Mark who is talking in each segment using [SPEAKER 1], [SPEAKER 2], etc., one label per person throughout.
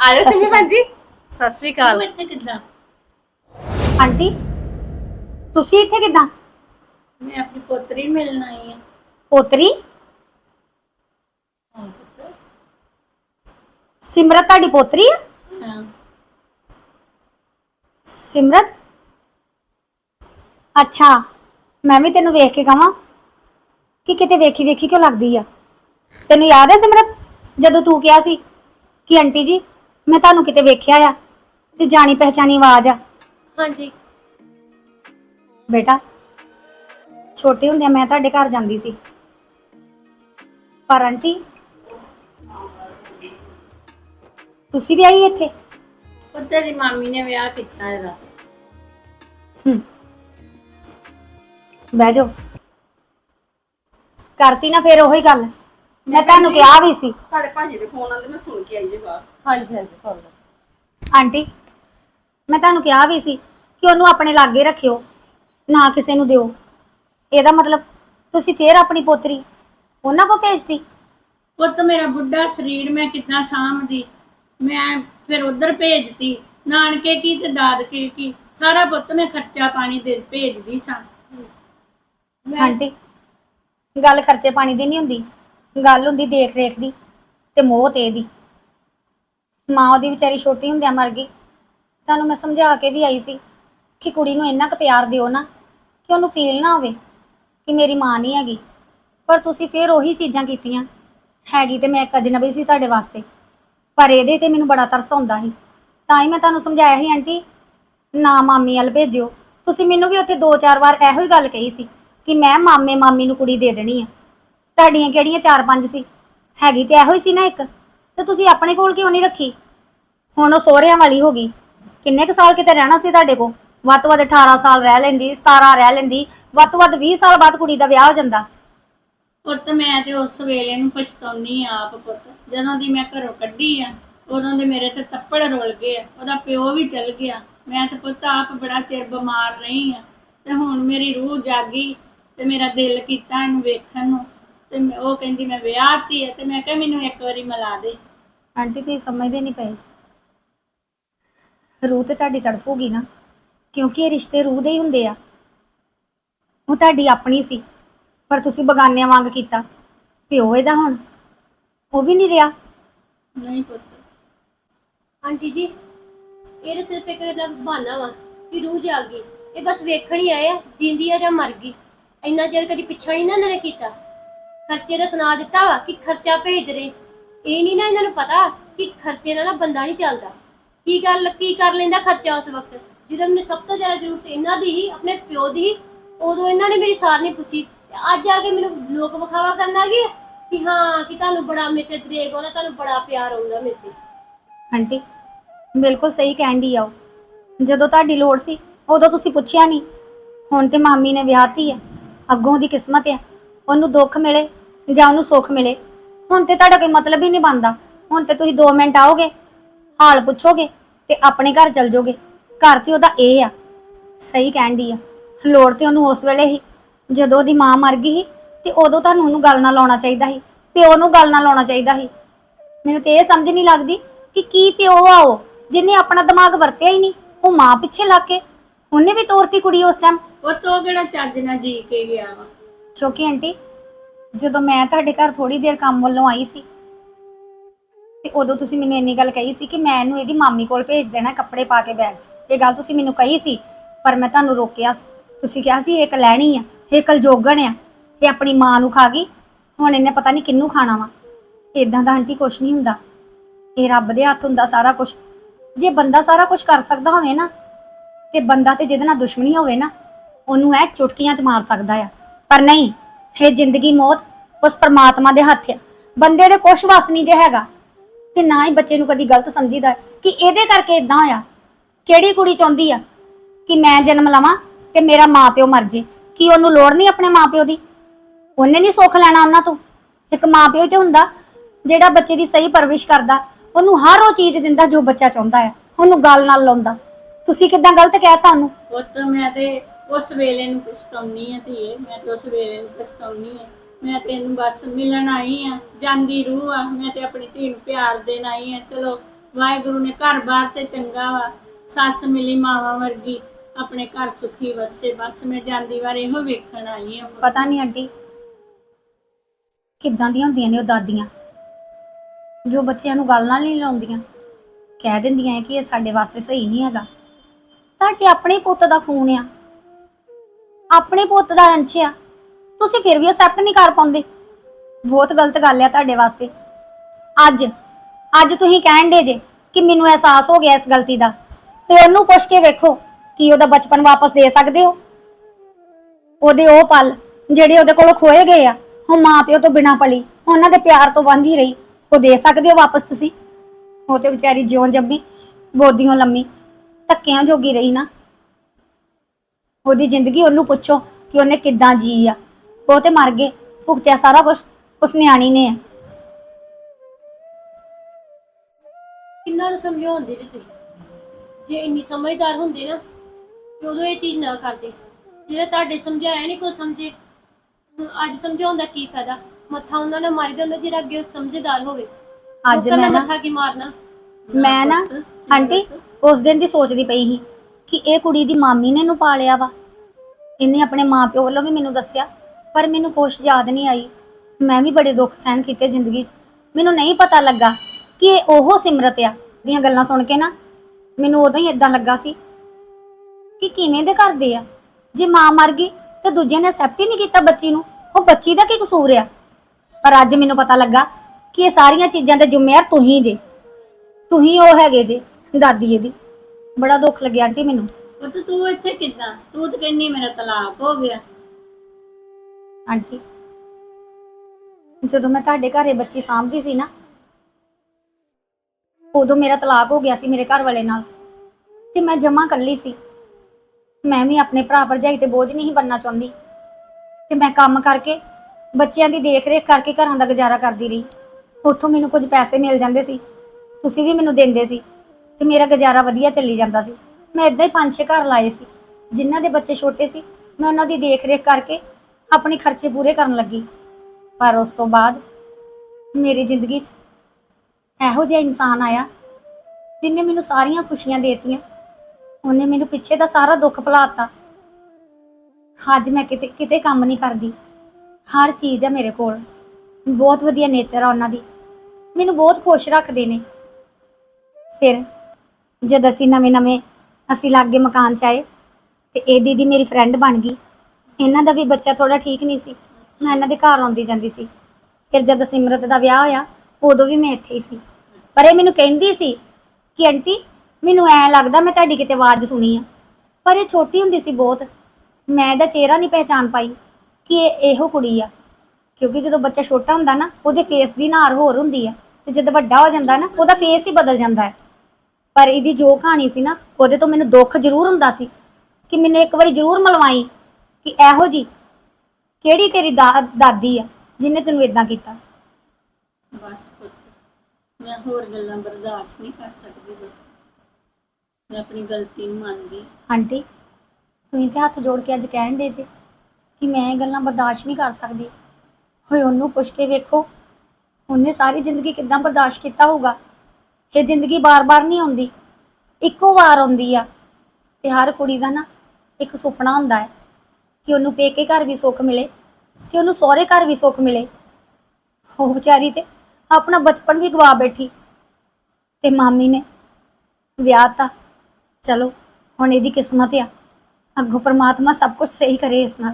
[SPEAKER 1] ਆਇਓ
[SPEAKER 2] ਸਤਿ
[SPEAKER 1] ਤੁਸੀਂ
[SPEAKER 2] ਸ਼੍ਰੀ
[SPEAKER 1] ਭੈਣ ਜੀ ਸਤਿ ਸ਼੍ਰੀ ਅਕਾਲ।
[SPEAKER 3] ਇੱਥੇ ਕਿੱਦਾਂ?
[SPEAKER 2] ਆਂਟੀ ਤੁਸੀਂ ਇੱਥੇ ਕਿਦਾਂ?
[SPEAKER 3] ਮੈਂ ਆਪਣੀ ਪੋਤਰੀ ਮਿਲਣ ਆਈ ਆ।
[SPEAKER 2] ਪੋਤਰੀ?
[SPEAKER 3] ਹਾਂ ਪੁੱਤ
[SPEAKER 2] ਸਿਮਰਤ ਤੁਹਾਡੀ ਪੋਤਰੀ ਆ?
[SPEAKER 3] ਹਾਂ।
[SPEAKER 2] ਸਿਮਰਤ? ਅੱਛਾ ਮੈਂ ਵੀ ਤੈਨੂੰ ਵੇਖ ਕੇ ਕਹਾਂ ਕਿ ਕਿਤੇ ਵੇਖੀ ਵੇਖੀ ਕਿਉਂ ਲੱਗਦੀ ਆ? ਤੈਨੂੰ ਯਾਦ ਹੈ ਸਿਮਰਤ ਜਦੋਂ ਤੂੰ ਕਿਹਾ ਸੀ ਕਿ ਆਂਟੀ ਜੀ ਮੈਂ ਤੁਹਾਨੂੰ ਕਿਤੇ ਵੇਖਿਆ ਆ ਤੇ ਜਾਣੀ ਪਹਿਚਾਨੀ ਆਵਾਜ਼ ਆ।
[SPEAKER 1] ਹਾਂਜੀ।
[SPEAKER 2] ਬੇਟਾ ਛੋਟੇ ਹੁੰਦਿਆਂ ਮੈਂ ਤੁਹਾਡੇ ਘਰ ਜਾਂਦੀ ਸੀ। ਪਰ ਆਂਟੀ ਤੁਸੀਂ ਵੀ ਆਈ ਇੱਥੇ?
[SPEAKER 3] ਪੁੱਤਰ ਦੀ ਮਾਮੀ ਨੇ ਵਿਆਹ ਕੀਤਾ ਇਹਦਾ।
[SPEAKER 2] ਹੂੰ। ਬਹਿ ਜਾਓ। ਕਰਤੀ ਨਾ ਫੇਰ ਉਹੀ ਗੱਲ। ਮੈਂ ਤੁਹਾਨੂੰ ਕਿਹਾ ਵੀ ਸੀ।
[SPEAKER 4] ਤੁਹਾਡੇ ਭਾਜੀ ਦੇ ਫੋਨ ਆਉਂਦੇ ਮੈਂ ਸੁਣ ਕੇ ਆਈ ਜੇ ਬਾਹਰ।
[SPEAKER 1] ਹਾਂਜੀ ਹਾਂਜੀ ਸੁਣ ਲਓ।
[SPEAKER 2] ਆਂਟੀ ਮੈਂ ਤੁਹਾਨੂੰ ਕਿਹਾ ਵੀ ਸੀ ਕਿ ਉਹਨੂੰ ਆਪਣੇ ਲਾਗੇ ਰੱਖਿਓ ਨਾ ਕਿਸੇ ਨੂੰ ਦਿਓ। ਇਹਦਾ ਮਤਲਬ ਤੁਸੀਂ ਫੇਰ ਆਪਣੀ ਪੋਤਰੀ ਉਹਨਾਂ ਕੋ ਭੇਜਤੀ?
[SPEAKER 3] ਪੁੱਤ ਮੇਰਾ ਬੁੱਢਾ ਸਰੀਰ ਮੈਂ ਕਿੰਨਾ ਸਾਂਭਦੀ? ਮੈਂ ਫਿਰ ਉਧਰ ਭੇਜਤੀ ਨਾਨਕੇ ਕੀ ਤੇ ਦਾਦਕੇ ਕੀ ਸਾਰਾ ਪੁੱਤ ਮੈਂ ਖਰਚਾ ਪਾਣੀ ਦੇ ਭੇਜਦੀ ਸਾਂ।
[SPEAKER 2] ਆਂਟੀ ਗੱਲ ਖਰਚੇ ਪਾਣੀ ਦੀ ਨਹੀਂ ਹੁੰਦੀ ਗੱਲ ਹੁੰਦੀ ਦੇਖ ਰੇਖ ਦੀ ਤੇ ਮੋਹ ਤੇ ਦੀ ਮਾਂ ਉਹਦੀ ਵਿਚਾਰੀ ਛੋਟੀ ਹੁੰਦਿਆਂ ਮਰ ਗਈ। ਤੁਹਾਨੂੰ ਮੈਂ ਸਮਝਾ ਕੇ ਵੀ ਆਈ ਸੀ ਕਿ ਕੁੜੀ ਨੂੰ ਇੰਨਾ ਕੁ ਪਿਆਰ ਦਿਓ ਨਾ ਕਿ ਉਹਨੂੰ ਫੀਲ ਨਾ ਹੋਵੇ ਕਿ ਮੇਰੀ ਮਾਂ ਨਹੀਂ ਹੈਗੀ। ਪਰ ਤੁਸੀਂ ਫੇਰ ਉਹੀ ਚੀਜ਼ਾਂ ਕੀਤੀਆਂ। ਹੈਗੀ ਤੇ ਮੈਂ ਇੱਕ ਅਜਨਬੀ ਸੀ ਤੁਹਾਡੇ ਵਾਸਤੇ। ਪਰ ਇਹਦੇ ਤੇ ਮੈਨੂੰ ਬੜਾ ਤਰਸ ਆਉਂਦਾ ਸੀ। ਤਾਂ ਹੀ ਮੈਂ ਤੁਹਾਨੂੰ ਸਮਝਾਇਆ ਸੀ, ਆਂਟੀ, ਨਾ ਮਾਮੀ ਵੱਲ ਭੇਜਿਓ। ਤੁਸੀਂ ਮੈਨੂੰ ਵੀ ਉੱਥੇ ਦੋ ਚਾਰ ਵਾਰ ਇਹੋ ਹੀ ਗੱਲ ਕਹੀ ਸੀ ਕਿ ਮੈਂ ਮਾਮੇ ਮਾਮੀ ਨੂੰ ਕੁੜੀ ਦੇ ਦੇਣੀ ਆ। ਤੁਹਾਡੀਆਂ ਕਿਹੜੀਆਂ ਚਾਰ ਪੰਜ ਸੀ? ਹੈਗੀ ਤੇ ਇਹੋ ਹੀ ਸੀ ਨਾ ਇੱਕ? ਤੇ ਤੁਸੀਂ ਆਪਣੇ ਕੋਲ ਕਿਉਂ ਨਹੀਂ ਰੱਖੀ? ਹੁਣ ਉਹ ਸੋਹਰਿਆਂ ਵਾਲੀ ਹੋ ਗਈ। ਕਿੰਨੇ ਕੁ ਸਾਲ ਕਿਤੇ ਰਹਿਣਾ ਸੀ ਤੁਹਾਡੇ ਕੋਲ? ਵੱਧ ਤੋਂ ਵੱਧ 18 ਸਾਲ ਰਹਿ ਲੈਂਦੀ 17 ਰਹਿ ਲੈਂਦੀ, ਵੱਧ ਤੋਂ ਵੱਧ 20 ਸਾਲ ਬਾਅਦ ਕੁੜੀ ਦਾ ਵਿਆਹ ਹੋ ਜਾਂਦਾ।
[SPEAKER 3] ਪੁੱਤ, ਮੈਂ ਤੇ ਉਸ ਵੇਲੇ ਨੂੰ ਪਛਤਾਉਣੀ ਆਪ ਪੁੱਤ। ਜਦੋਂ ਦੀ ਮੈਂ ਘਰੋਂ ਕੱਢੀ ਆ, ਉਦੋਂ ਦੇ ਮੇਰੇ ਤੇ ਤੱਪੜ ਰੁਲ ਗਏ ਆ। ਉਹਦਾ ਪਿਓ ਵੀ ਚਲ ਗਿਆ। ਮੈਂ ਤੇ ਪੁੱਤ ਆਪ ਬੜਾ ਚਿਰ ਬਿਮਾਰ ਰਹੀ ਆ। ਤੇ ਹੁਣ ਮੇਰੀ ਰੂਹ ਜਾਗੀ ਤੇ ਮੇਰਾ ਦਿਲ ਕੀਤਾ ਇਹਨੂੰ ਵੇਖਣ ਨੂੰ। ਤੇ ਮੈਂ- ਉਹ ਕਹਿੰਦੀ, ਮੈਂ ਵਿਆਹਤੀ ਆ ਤੇ ਮੈਂ ਕਿਹਾ ਮੈਨੂੰ ਇੱਕ ਵਾਰੀ ਮਿਲਾ ਦੇ।
[SPEAKER 2] ਆਂਟੀ ਤੁਸੀਂ ਸਮਝਦੇ ਨਹੀਂ ਪਏ। ਰੂਹ ਤੇ ਤੁਹਾਡੀ ਤੜਫੂਗੀ ਨਾ, ਕਿਉਂਕਿ ਇਹ ਰਿਸ਼ਤੇ ਰੂਹ ਦੇ ਹੀ ਹੁੰਦੇ ਆ। ਉਹ ਤੁਹਾਡੀ ਆਪਣੀ ਸੀ, ਪਰ ਤੁਸੀਂ ਬਗਾਨਿਆਂ ਵਾਂਗ ਕੀਤਾ। ਪਿਓ ਇਹਦਾ ਹੁਣ, ਉਹ ਵੀ ਨਹੀਂ ਰਿਹਾ।
[SPEAKER 3] ਨਹੀਂ ਪੁੱਤ।
[SPEAKER 1] ਆਂਟੀ ਜੀ, ਇਹ ਤਾਂ ਸਿਰਫ ਇੱਕ ਦਾ ਬਹਾਨਾ ਵਾ ਕਿ ਰੂਹ ਜਾਗ ਗਈ। ਇਹ ਬਸ ਵੇਖਣ ਹੀ ਆਏ ਆ, ਜਿੰਦੀ ਆ ਜਾਂ ਮਰ ਗਈ। ਇੰਨਾ ਚਿਰ ਕਦੀ ਪਿੱਛਾ ਨਹੀਂ ਨਾ ਇਹਨਾਂ ਨੇ ਕੀਤਾ। ਖਰਚੇ ਦਾ ਸੁਣਾ ਦਿੱਤਾ ਵਾ ਕਿ ਖਰਚਾ ਭੇਜ ਰਹੇ ਇਹ ਨਹੀਂ ਨਾ ਇਹਨਾਂ ਨੂੰ ਪਤਾ ਕਿ ਖਰਚੇ ਨਾਲ ਨਾ ਬੰਦਾ ਨਹੀਂ ਚੱਲਦਾ। ਕੀ ਗੱਲ ਕੀ ਕਰ ਲੈਂਦਾ ਖਰਚਾ ਉਸ ਵਕਤ? ਜਦੋਂ ਮੈਨੂੰ ਸਭ ਤੋਂ ਜ਼ਿਆਦਾ ਜ਼ਰੂਰਤ ਇਹਨਾਂ ਦੀ ਹੀ ਆਪਣੇ ਪਿਓ ਦੀ ਸੀ, ਉਦੋਂ ਇਹਨਾਂ ਨੇ ਮੇਰੀ ਸਾਰ ਨਹੀਂ ਪੁੱਛੀ। ਤੇ ਅੱਜ ਆ ਕੇ ਮੈਨੂੰ ਲੋਕ ਵਿਖਾਵਾ ਕਰਨ ਆ ਗਏ ਕਿ ਹਾਂ ਕਿ ਤੁਹਾਨੂੰ ਬੜਾ ਮੇਰੇ ਤੇ ਦਰੇਗ ਹੋਣਾ ਤੁਹਾਨੂੰ ਬੜਾ ਪਿਆਰ ਆਉਂਦਾ ਮੇਰੇ ਤੇ।
[SPEAKER 2] ਆਂਟੀ ਬਿਲਕੁਲ ਸਹੀ ਕਹਿੰਦੀ ਆ ਉਹ। ਜਦੋਂ ਤੁਹਾਡੀ ਲੋੜ ਸੀ ਉਦੋਂ ਤੁਸੀਂ ਪੁੱਛਿਆ ਨਹੀਂ ਹੁਣ ਤੇ ਮਾਮੀ ਨੇ ਵਿਆਹਤੀ ਆ ਅੱਗੋਂ ਦੀ ਕਿਸਮਤ ਆ। ਉਹਨੂੰ ਦੁੱਖ ਮਿਲੇ ਜਾਂ ਉਹਨੂੰ ਸੁੱਖ ਮਿਲੇ। ਹੁਣ ਤੇ ਤੁਹਾਡਾ ਕੋਈ ਮਤਲਬ ਹੀ ਨਹੀਂ ਬਣਦਾ। ਹੁਣ ਤੇ ਤੁਸੀਂ 2 ਮਿੰਟ ਆਓਗੇ ਹਾਲ ਪੁੱਛੋਗੇ ਤੇ ਆਪਣੇ ਘਰ ਚਲ ਜਾਓਗੇ ਘਰ ਤੇ ਉਹਦਾ ਇਹ ਆ ਸਹੀ ਕਹਿੰਦੀ ਆ ਲੋੜ ਤੇ ਉਹਨੂੰ ਉਸ ਵੇਲੇ ਹੀ ਜਦੋਂ ਉਹਦੀ ਮਾਂ ਮਰ ਗਈ ਸੀ ਤੇ ਉਦੋਂ ਤੁਹਾਨੂੰ ਉਹਨੂੰ ਗੱਲ ਨਾਲ ਲਾਉਣਾ ਚਾਹੀਦਾ ਸੀ ਪਿਓ ਨੂੰ ਗੱਲ ਨਾਲ ਲਾਉਣਾ ਚਾਹੀਦਾ ਸੀ। ਮੈਨੂੰ ਤੇ ਇਹ ਸਮਝ ਨਹੀਂ ਲੱਗਦੀ ਕਿ ਕੀ ਪਿਓ ਆ ਉਹ ਜਿਹਨੇ ਆਪਣਾ ਦਿਮਾਗ ਵਰਤਿਆ ਹੀ ਨਹੀਂ ਉਹ ਮਾਂ ਪਿੱਛੇ ਲੱਗ ਕੇ ਉਹਨੇ ਵੀ ਤੋਰਤੀ ਕੁੜੀ ਉਸ ਟਾਈਮ
[SPEAKER 3] ਉਹ ਕਿਹੜਾ ਚੱਜ ਨਾਲ ਜੀ ਕੇ ਗਿਆ ਵਾ।
[SPEAKER 2] ਕਿਉਂਕਿ ਆਂਟੀ ਜਦੋਂ ਮੈਂ ਤੁਹਾਡੇ ਘਰ ਥੋੜੀ ਦੇਰ ਕੰਮ ਵੱਲੋਂ ਆਈ ਸੀ, ਤੇ ਉਦੋਂ ਤੁਸੀਂ ਮੈਨੂੰ ਇੰਨੀ ਗੱਲ ਕਹੀ ਸੀ ਕਿ ਮੈਂ ਇਹਨੂੰ ਇਹਦੀ ਮਾਮੀ ਕੋਲ ਭੇਜ ਦੇਣਾ ਕੱਪੜੇ ਪਾ ਕੇ ਬੈਗ 'ਚ। ਇਹ ਗੱਲ ਤੁਸੀਂ ਮੈਨੂੰ ਕਹੀ ਸੀ, ਪਰ ਮੈਂ ਤੁਹਾਨੂੰ ਰੋਕਿਆ ਸੀ। ਤੁਸੀਂ ਕਿਹਾ ਸੀ, ਇਹ ਲੈਣੀ ਆ, ਇਹ ਕਲਜੋਗਣ ਆ, ਇਹ ਆਪਣੀ ਮਾਂ ਨੂੰ ਖਾ ਗਈ, ਹੁਣ ਇਹਨੇ ਪਤਾ ਨਹੀਂ ਕਿੰਨੂੰ ਖਾਣਾ ਵਾ। ਇਦਾਂ ਦਾ ਆਂਟੀ ਕੁਛ ਨਹੀਂ ਹੁੰਦਾ। ਇਹ ਰੱਬ ਦੇ ਹੱਥ ਹੁੰਦਾ ਸਾਰਾ ਕੁਝ ਜੇ ਬੰਦਾ ਸਾਰਾ ਕੁਝ ਕਰ ਸਕਦਾ ਹੋਵੇ ਨਾ, ਤੇ ਬੰਦਾ ਤੇ ਜਿਹਦੇ ਨਾਲ ਦੁਸ਼ਮਣੀ ਹੋਵੇ ਨਾ, ਉਹਨੂੰ ਇਹ ਚੁਟਕੀਆਂ 'ਚ ਮਾਰ ਸਕਦਾ ਆ। ਪਰ ਨਹੀਂ ਇਹ ਜ਼ਿੰਦਗੀ ਮੌਤ ਉਸ ਪਰਮਾਤਮਾ ਦੇ ਹੱਥ ਆ। ਬੰਦੇ ਦੇ ਕੁਛ ਵਸ ਨਹੀਂ ਜੇ ਹੈਗਾ ਤੇ ਨਾ ਹੀ ਬੱਚੇ ਨੂੰ ਕਦੀ ਗਲਤ ਸਮਝੀਦਾ ਹੈ। ਕਿ ਇਹਦੇ ਕਰਕੇ ਇਦਾਂ ਹੋਇਆ ਕਿਹੜੀ ਕੁੜੀ ਚਾਹੁੰਦੀ ਆ ਕਿ ਮੈਂ ਜਨਮ ਲਵਾਂ ਤੇ ਮੇਰਾ ਮਾਪਿਓ ਮਰ ਜੇ। ਕੀ ਉਹਨੂੰ ਲੋੜ ਨਹੀਂ ਆਪਣੇ ਮਾਪਿਓ ਦੀ? ਉਹਨੇ ਨਹੀਂ ਸੁੱਖ ਲੈਣਾ ਉਹਨਾਂ ਤੋਂ। ਇੱਕ ਮਾਪਿਓ ਹੀ ਤੇ ਹੁੰਦਾ ਜਿਹੜਾ ਬੱਚੇ ਦੀ ਸਹੀ ਪਰਵਰਿਸ਼ ਕਰਦਾ, ਉਹਨੂੰ ਹਰ ਉਹ ਚੀਜ਼ ਦਿੰਦਾ ਜੋ ਬੱਚਾ ਚਾਹੁੰਦਾ ਹੈ ਉਹਨੂੰ ਗੱਲ ਨਾਲ ਲਾਉਂਦਾ। ਤੁਸੀਂ ਕਿਦਾਂ ਗਲਤ ਕਹਿਤਾ ਉਹਨੂੰ?
[SPEAKER 3] ਪੁੱਤ, ਮੈਂ ਤੇ ਉਸ ਵੇਲੇ ਨੂੰ ਪਛਤਾਉਣੀ ਆ ਧੀਏ, ਮੈਂ ਤੇ ਉਸ ਵੇਲੇ ਨੂੰ ਪਛਤਾਉਣੀ ਆ। ਮੈਂ ਤੈਨੂੰ ਬਸ ਮਿਲਣ ਆਈ ਆ, ਜਾਂਦੀ ਰੂਹ ਆ, ਮੈਂ ਤੇ ਆਪਣੀ ਧੀ ਨੂੰ ਪਿਆਰ ਦੇਣ ਆਈ ਆ। ਚਲੋ, ਵਾਹਿਗੁਰੂ ਨੇ ਘਰ-ਬਾਰ ਤੇ ਚੰਗਾ ਵਾ, ਸੱਸ ਮਿਲੀ ਮਾਵਾ ਵਰਗੀ, ਆਪਣੇ ਘਰ ਸੁਖੀ ਵਸੇ, ਬਸ ਮੈਂ ਜਾਂਦੀ ਵਾਰ ਇਹੋ ਵੇਖਣ ਆਈ ਆ।
[SPEAKER 2] ਪਤਾ ਨਹੀਂ ਆਂਟੀ, ਕਿੱਦਾਂ ਦੀਆਂ ਹੁੰਦੀਆਂ ਨੇ ਉਹ ਦਾਦੀਆਂ? ਜੋ ਬੱਚਿਆਂ ਨੂੰ ਗੱਲ ਨਾਲ ਨਹੀਂ ਲਾਉਂਦੀਆਂ, ਕਹਿ ਦਿੰਦੀਆਂ ਕਿ ਇਹ ਸਾਡੇ ਵਾਸਤੇ ਸਹੀ ਨਹੀਂ ਹੈਗਾ। ਤੁਹਾਡੇ ਆਪਣੇ ਪੁੱਤ ਦਾ ਫੋਨ ਆ। ਆਪਣੇ ਪੁੱਤ ਦਾ ਅੰਸ਼ ਆ। ਤੁਸੀਂ ਫਿਰ ਵੀ ਅਸੈਪਟ ਨਹੀਂ ਕਰ ਪਾਉਂਦੇ। ਬਹੁਤ ਗਲਤ ਗੱਲ ਆ ਤੁਹਾਡੇ ਵਾਸਤੇ। ਅੱਜ ਅੱਜ ਤੁਸੀਂ ਕਹਿਣ ਦੇ ਜੇ ਕਿ ਮੈਨੂੰ ਅਹਿਸਾਸ ਹੋ ਗਿਆ ਇਸ ਗਲਤੀ ਦਾ। ਤੇ ਉਹਨੂੰ ਪੁੱਛ ਕੇ ਵੇਖੋ ਕਿ ਉਹਦਾ ਬਚਪਨ ਵਾਪਸ ਦੇ ਸਕਦੇ ਹੋ। ਉਹਦੇ ਉਹ ਪਲ ਜਿਹੜੇ ਉਹਦੇ ਕੋਲੋਂ ਖੋਏ ਗਏ ਆ। ਉਹ ਮਾਂ ਪਿਓ ਤੋਂ ਬਿਨਾਂ ਪਲੀ ਉਹਨਾਂ ਦੇ ਪਿਆਰ ਤੋਂ ਵਾਂਝੀ ਰਹੀ, ਉਹ ਦੇ ਸਕਦੇ ਹੋ ਵਾਪਸ ਤੁਸੀਂ? ਉਹ ਤੇ ਵਿਚਾਰੀ ਜਿਉਂ ਜੰਮੀ ਬੋਦੀਆਂ ਲੰਮੀ, ਧੱਕਿਆਂ ਜੋਗੀ ਰਹੀ ਨਾ। ਉਹਦੀ ਜ਼ਿੰਦਗੀ ਉਹਨੂੰ ਪੁੱਛੋ ਕਿ ਉਹਨੇ ਕਿੱਦਾਂ ਜੀ ਆ। ਉਹ ਤੇ ਮਰ ਗਏ ਭੁਗਤਿਆ ਸਾਰਾ ਕੁਝ ਉਸ ਨਿਆਣੀ ਨੇ। ਆ
[SPEAKER 1] ਕਿੰਨਾ ਨੂੰ ਸਮਝਾਉਂਦੇ ਜੇ ਤੁਸੀਂ? ਜੇ ਇੰਨੀ ਸਮਝਦਾਰ ਹੁੰਦੇ ਨਾ ਤੇ ਉਦੋਂ ਇਹ ਚੀਜ਼ ਨਾ ਕਰਦੇ। ਜਿਹੜਾ ਤੁਹਾਡੇ ਸਮਝਾਇਆ ਨਹੀਂ ਕੋਈ ਸਮਝੇ। ਹੁਣ ਅੱਜ ਸਮਝਾਉਣ ਦਾ ਕੀ ਫਾਇਦਾ? ਮੱਥਾ ਉਹਨਾਂ ਨੇ ਮਾਰੀ ਦਿੰਦਾ ਜਿਹੜਾ ਅੱਗੇ ਉਹ ਸਮਝਦਾਰ ਹੋਵੇ।
[SPEAKER 2] ਅੱਜ
[SPEAKER 1] ਲੋਕਾਂ ਦਾ
[SPEAKER 2] ਮੈਂ ਨਾ
[SPEAKER 1] ਮੱਥਾ ਕੀ ਮਾਰਨਾ?
[SPEAKER 2] ਮੈਂ ਨਾ ਆਂਟੀ ਉਸ ਦਿਨ ਦੀ ਸੋਚਦੀ ਪਈ ਸੀ। ਕਿ ਇਹ ਕੁੜੀ ਦੀ ਮਾਮੀ ਨੇ ਇਹਨੂੰ ਪਾਲਿਆ ਵਾ। ਇਹਨੇ ਆਪਣੇ ਮਾਪਿਓ ਵੱਲੋਂ ਵੀ ਮੈਨੂੰ ਦੱਸਿਆ, ਪਰ ਮੈਨੂੰ ਕੁਛ ਯਾਦ ਨਹੀਂ ਆਈ। ਮੈਂ ਵੀ ਬੜੇ ਦੁੱਖ ਸਹਿਣ ਕੀਤੇ ਜ਼ਿੰਦਗੀ 'ਚ। ਮੈਨੂੰ ਨਹੀਂ ਪਤਾ ਲੱਗਾ ਕਿ ਇਹ ਉਹ ਸਿਮਰਤ ਆ, ਦੀਆਂ ਗੱਲਾਂ ਸੁਣ ਕੇ ਨਾ। ਮੈਨੂੰ ਉਦੋਂ ਹੀ ਇਦਾਂ ਲੱਗਾ ਸੀ ਕਿ ਕਿਵੇਂ ਦੇ ਕਰਦੇ ਆ। ਜੇ ਮਾਂ ਮਰ ਗਈ ਤੇ ਦੂਜਿਆਂ ਨੇ ਐਕਸੈਪਟ ਹੀ ਨਹੀਂ ਕੀਤਾ ਬੱਚੀ ਨੂੰ। ਉਹ ਬੱਚੀ ਦਾ ਕੀ ਕਸੂਰ ਆ? ਪਰ ਅੱਜ ਮੈਨੂੰ ਪਤਾ ਲੱਗਾ ਕਿ ਇਹ ਸਾਰੀਆਂ ਚੀਜ਼ਾਂ ਦੇ ਜ਼ਿੰਮੇਵਾਰ ਤੁਸੀਂ ਜੇ। ਤੁਸੀਂ ਉਹ ਹੈਗੇ ਜੇ, ਦਾਦੀ ਇਹਦੀ। ਬੜਾ ਦੁੱਖ ਲੱਗਿਆ ਆਂਟੀ ਮੈਨੂੰ।
[SPEAKER 3] ਉਹ ਤੇ ਤੂੰ ਇੱਥੇ ਕਿੱਦਾਂ? ਤੂੰ ਤਾਂ ਕਹਿੰਨੀ ਮੇਰਾ ਤਲਾਕ ਹੋ ਗਿਆ।
[SPEAKER 2] ਆਂਟੀ ਜਦੋਂ ਮੈਂ ਤੁਹਾਡੇ ਘਰੇ ਬੱਚੀ ਸਾਂਭਦੀ ਸੀ ਨਾ ਉਦੋਂ ਮੇਰਾ ਤਲਾਕ ਹੋ ਗਿਆ ਸੀ ਮੇਰੇ ਘਰ ਵਾਲੇ ਨਾਲ। ਤੇ ਮੈਂ ਜਮਾ ਕੱਲੀ ਸੀ। ਮੈਂ ਵੀ ਆਪਣੇ ਭਰਾ ਭਰਜਾਈ ਤੇ ਬੋਝ ਨਹੀਂ ਬੰਨਣਾ ਚਾਹੁੰਦੀ। ਤੇ ਮੈਂ ਕੰਮ ਕਰਕੇ ਬੱਚਿਆਂ ਦੀ ਦੇਖ-ਰੇਖ ਕਰਕੇ ਘਰਾਂ ਦਾ ਗੁਜ਼ਾਰਾ ਕਰਦੀ ਰਹੀ। ਉੱਥੋਂ ਮੈਨੂੰ ਕੁਝ ਪੈਸੇ ਮਿਲ ਜਾਂਦੇ ਸੀ। ਤੁਸੀਂ ਵੀ ਮੈਨੂੰ ਦਿੰਦੇ ਸੀ। ਤੇ ਮੇਰਾ ਗੁਜ਼ਾਰਾ ਵਧੀਆ ਚੱਲੀ ਜਾਂਦਾ ਸੀ। ਮੈਂ ਇਦਾਂ ਹੀ ਪੰਜ ਛੇ ਘਰ ਲਾਏ ਸੀ। ਜਿਨ੍ਹਾਂ ਦੇ ਬੱਚੇ ਛੋਟੇ ਸੀ, ਮੈਂ ਉਹਨਾਂ ਦੀ ਦੇਖ-ਰੇਖ ਕਰਕੇ ਆਪਣੇ ਖਰਚੇ ਪੂਰੇ ਕਰਨ ਲੱਗੀ। ਪਰ ਉਸ ਤੋਂ ਬਾਅਦ ਮੇਰੀ ਜ਼ਿੰਦਗੀ 'ਚ ਇਹੋ ਜਿਹਾ ਇਨਸਾਨ ਆਇਆ, ਜਿਨੇ ਮੈਨੂੰ ਸਾਰੀਆਂ ਖੁਸ਼ੀਆਂ ਦੇਤੀਆਂ। ਉਹਨੇ ਮੈਨੂੰ ਪਿੱਛੇ ਦਾ ਸਾਰਾ ਦੁੱਖ ਭੁਲਾਤਾ ਅੱਜ ਮੈਂ ਕਿਤੇ ਕਿਤੇ ਕੰਮ ਨਹੀਂ ਕਰਦੀ। ਹਰ ਚੀਜ਼ ਆ ਮੇਰੇ ਕੋਲ। ਬਹੁਤ ਵਧੀਆ ਨੇਚਰ ਆ ਉਹਨਾਂ ਦੀ। ਮੈਨੂੰ ਬਹੁਤ ਖੁਸ਼ ਰੱਖਦੇ ਨੇ। ਫਿਰ ਜਦ ਅਸੀਂ ਨਵੇਂ-ਨਵੇਂ ਅਸੀਂ ਲਾਗੇ ਮਕਾਨ 'ਚ ਆਏ ਤੇ ਇਹ ਦੀਦੀ ਮੇਰੀ ਫਰੈਂਡ ਬਣ ਗਈ। ਇਹਨਾਂ ਦਾ ਵੀ ਬੱਚਾ ਥੋੜਾ ਠੀਕ ਨਹੀਂ ਸੀ। ਮੈਂ ਇਹਨਾਂ ਦੇ ਘਰ ਆਉਂਦੀ ਜਾਂਦੀ ਸੀ। ਫਿਰ ਜਦ ਸਿਮਰਤ ਦਾ ਵਿਆਹ ਹੋਇਆ, ਉਦੋਂ ਵੀ ਮੈਂ ਇੱਥੇ ਹੀ ਸੀ। ਪਰ ਇਹ ਮੈਨੂੰ ਕਹਿੰਦੀ ਸੀ ਕਿ ਆਂਟੀ, ਮੈਨੂੰ ਐ ਲੱਗਦਾ ਮੈਂ ਤੁਹਾਡੀ ਕਿਤੇ ਆਵਾਜ਼ ਸੁਣੀ ਆ। ਪਰ ਇਹ ਛੋਟੀ ਹੁੰਦੀ ਸੀ ਬਹੁਤ। ਮੈਂ ਇਹਦਾ ਚਿਹਰਾ ਨਹੀਂ ਪਹਿਚਾਨ ਪਾਈ ਕਿ ਇਹ ਇਹੋ ਕੁੜੀ ਆ। ਕਿਉਂਕਿ ਜਦੋਂ ਬੱਚਾ ਛੋਟਾ ਹੁੰਦਾ ਨਾ, ਉਹਦੇ ਫੇਸ ਦੀ ਨਾਰ ਹੋਰ ਹੁੰਦੀ ਆ। ਤੇ ਜਦ ਵੱਡਾ ਹੋ ਜਾਂਦਾ ਨਾ, ਉਹਦਾ ਫੇਸ ਹੀ ਬਦਲ ਜਾਂਦਾ ਹੈ। ਪਰ ਇਹਦੀ ਜੋ ਕਹਾਣੀ ਸੀ ਨਾ ਉਹਦੇ ਤੋਂ ਮੈਨੂੰ ਦੁੱਖ ਜ਼ਰੂਰ ਹੁੰਦਾ ਸੀ ਕਿ ਮੈਨੂੰ ਇੱਕ ਵਾਰੀ ਜ਼ਰੂਰ ਮਲਵਾਈ ਕਿ ਇਹੋ ਜੀ ਕਿਹੜੀ ਤੇਰੀ ਦਾ- ਦਾਦੀ ਆ ਜਿਹਨੇ ਤੈਨੂੰ ਇਦਾਂ ਕੀਤਾ।
[SPEAKER 3] ਬਸ ਪੁੱਤ ਮੈਂ ਹੋਰ ਗੱਲਾਂ ਬਰਦਾਸ਼ਤ ਨਹੀਂ ਕਰ ਸਕਦੀ। ਮੈਂ ਆਪਣੀ ਗਲਤੀ ਨੂੰ ਮੰਨ ਗਈ
[SPEAKER 2] ਆਂਟੀ ਤੁਸੀਂ ਤੇ ਹੱਥ ਜੋੜ ਕੇ ਅੱਜ ਕਹਿਣ ਦੇ ਜੇ ਕਿ ਮੈਂ ਇਹ ਗੱਲਾਂ ਬਰਦਾਸ਼ਤ ਨਹੀਂ ਕਰ ਸਕਦੀ। ਹੋਏ ਉਹਨੂੰ ਪੁੱਛ ਕੇ ਵੇਖੋ ਉਹਨੇ ਸਾਰੀ ਜ਼ਿੰਦਗੀ ਕਿੱਦਾਂ ਬਰਦਾਸ਼ਤ ਕੀਤਾ ਹੋਊਗਾ। ਇਹ ਜ਼ਿੰਦਗੀ ਬਾਰ-ਬਾਰ ਨਹੀਂ ਆਉਂਦੀ। ਇੱਕੋ ਵਾਰ ਆਉਂਦੀ ਆ। ਤੇ ਹਰ ਕੁੜੀ ਦਾ ਨਾ ਇੱਕ ਸੁਪਨਾ ਹੁੰਦਾ ਹੈ ਕਿ ਉਹਨੂੰ ਪੇਕੇ ਘਰ ਵੀ ਸੁੱਖ ਮਿਲੇ ਤੇ ਉਹਨੂੰ ਸਹੁਰੇ ਘਰ ਵੀ ਸੁੱਖ ਮਿਲੇ। ਉਹ ਵਿਚਾਰੀ ਤੇ ਆਪਣਾ ਬਚਪਨ ਵੀ ਗਵਾ ਬੈਠੀ। ਤੇ ਮਾਮੀ ਨੇ ਵਿਆਹ ਤਾਂ ਚਲੋ ਹੁਣ ਇਹਦੀ ਕਿਸਮਤ ਆ। ਅੱਗੋਂ ਪ੍ਰਮਾਤਮਾ ਸਭ ਕੁਝ ਸਹੀ ਕਰੇ ਇਸ ਨਾਲ।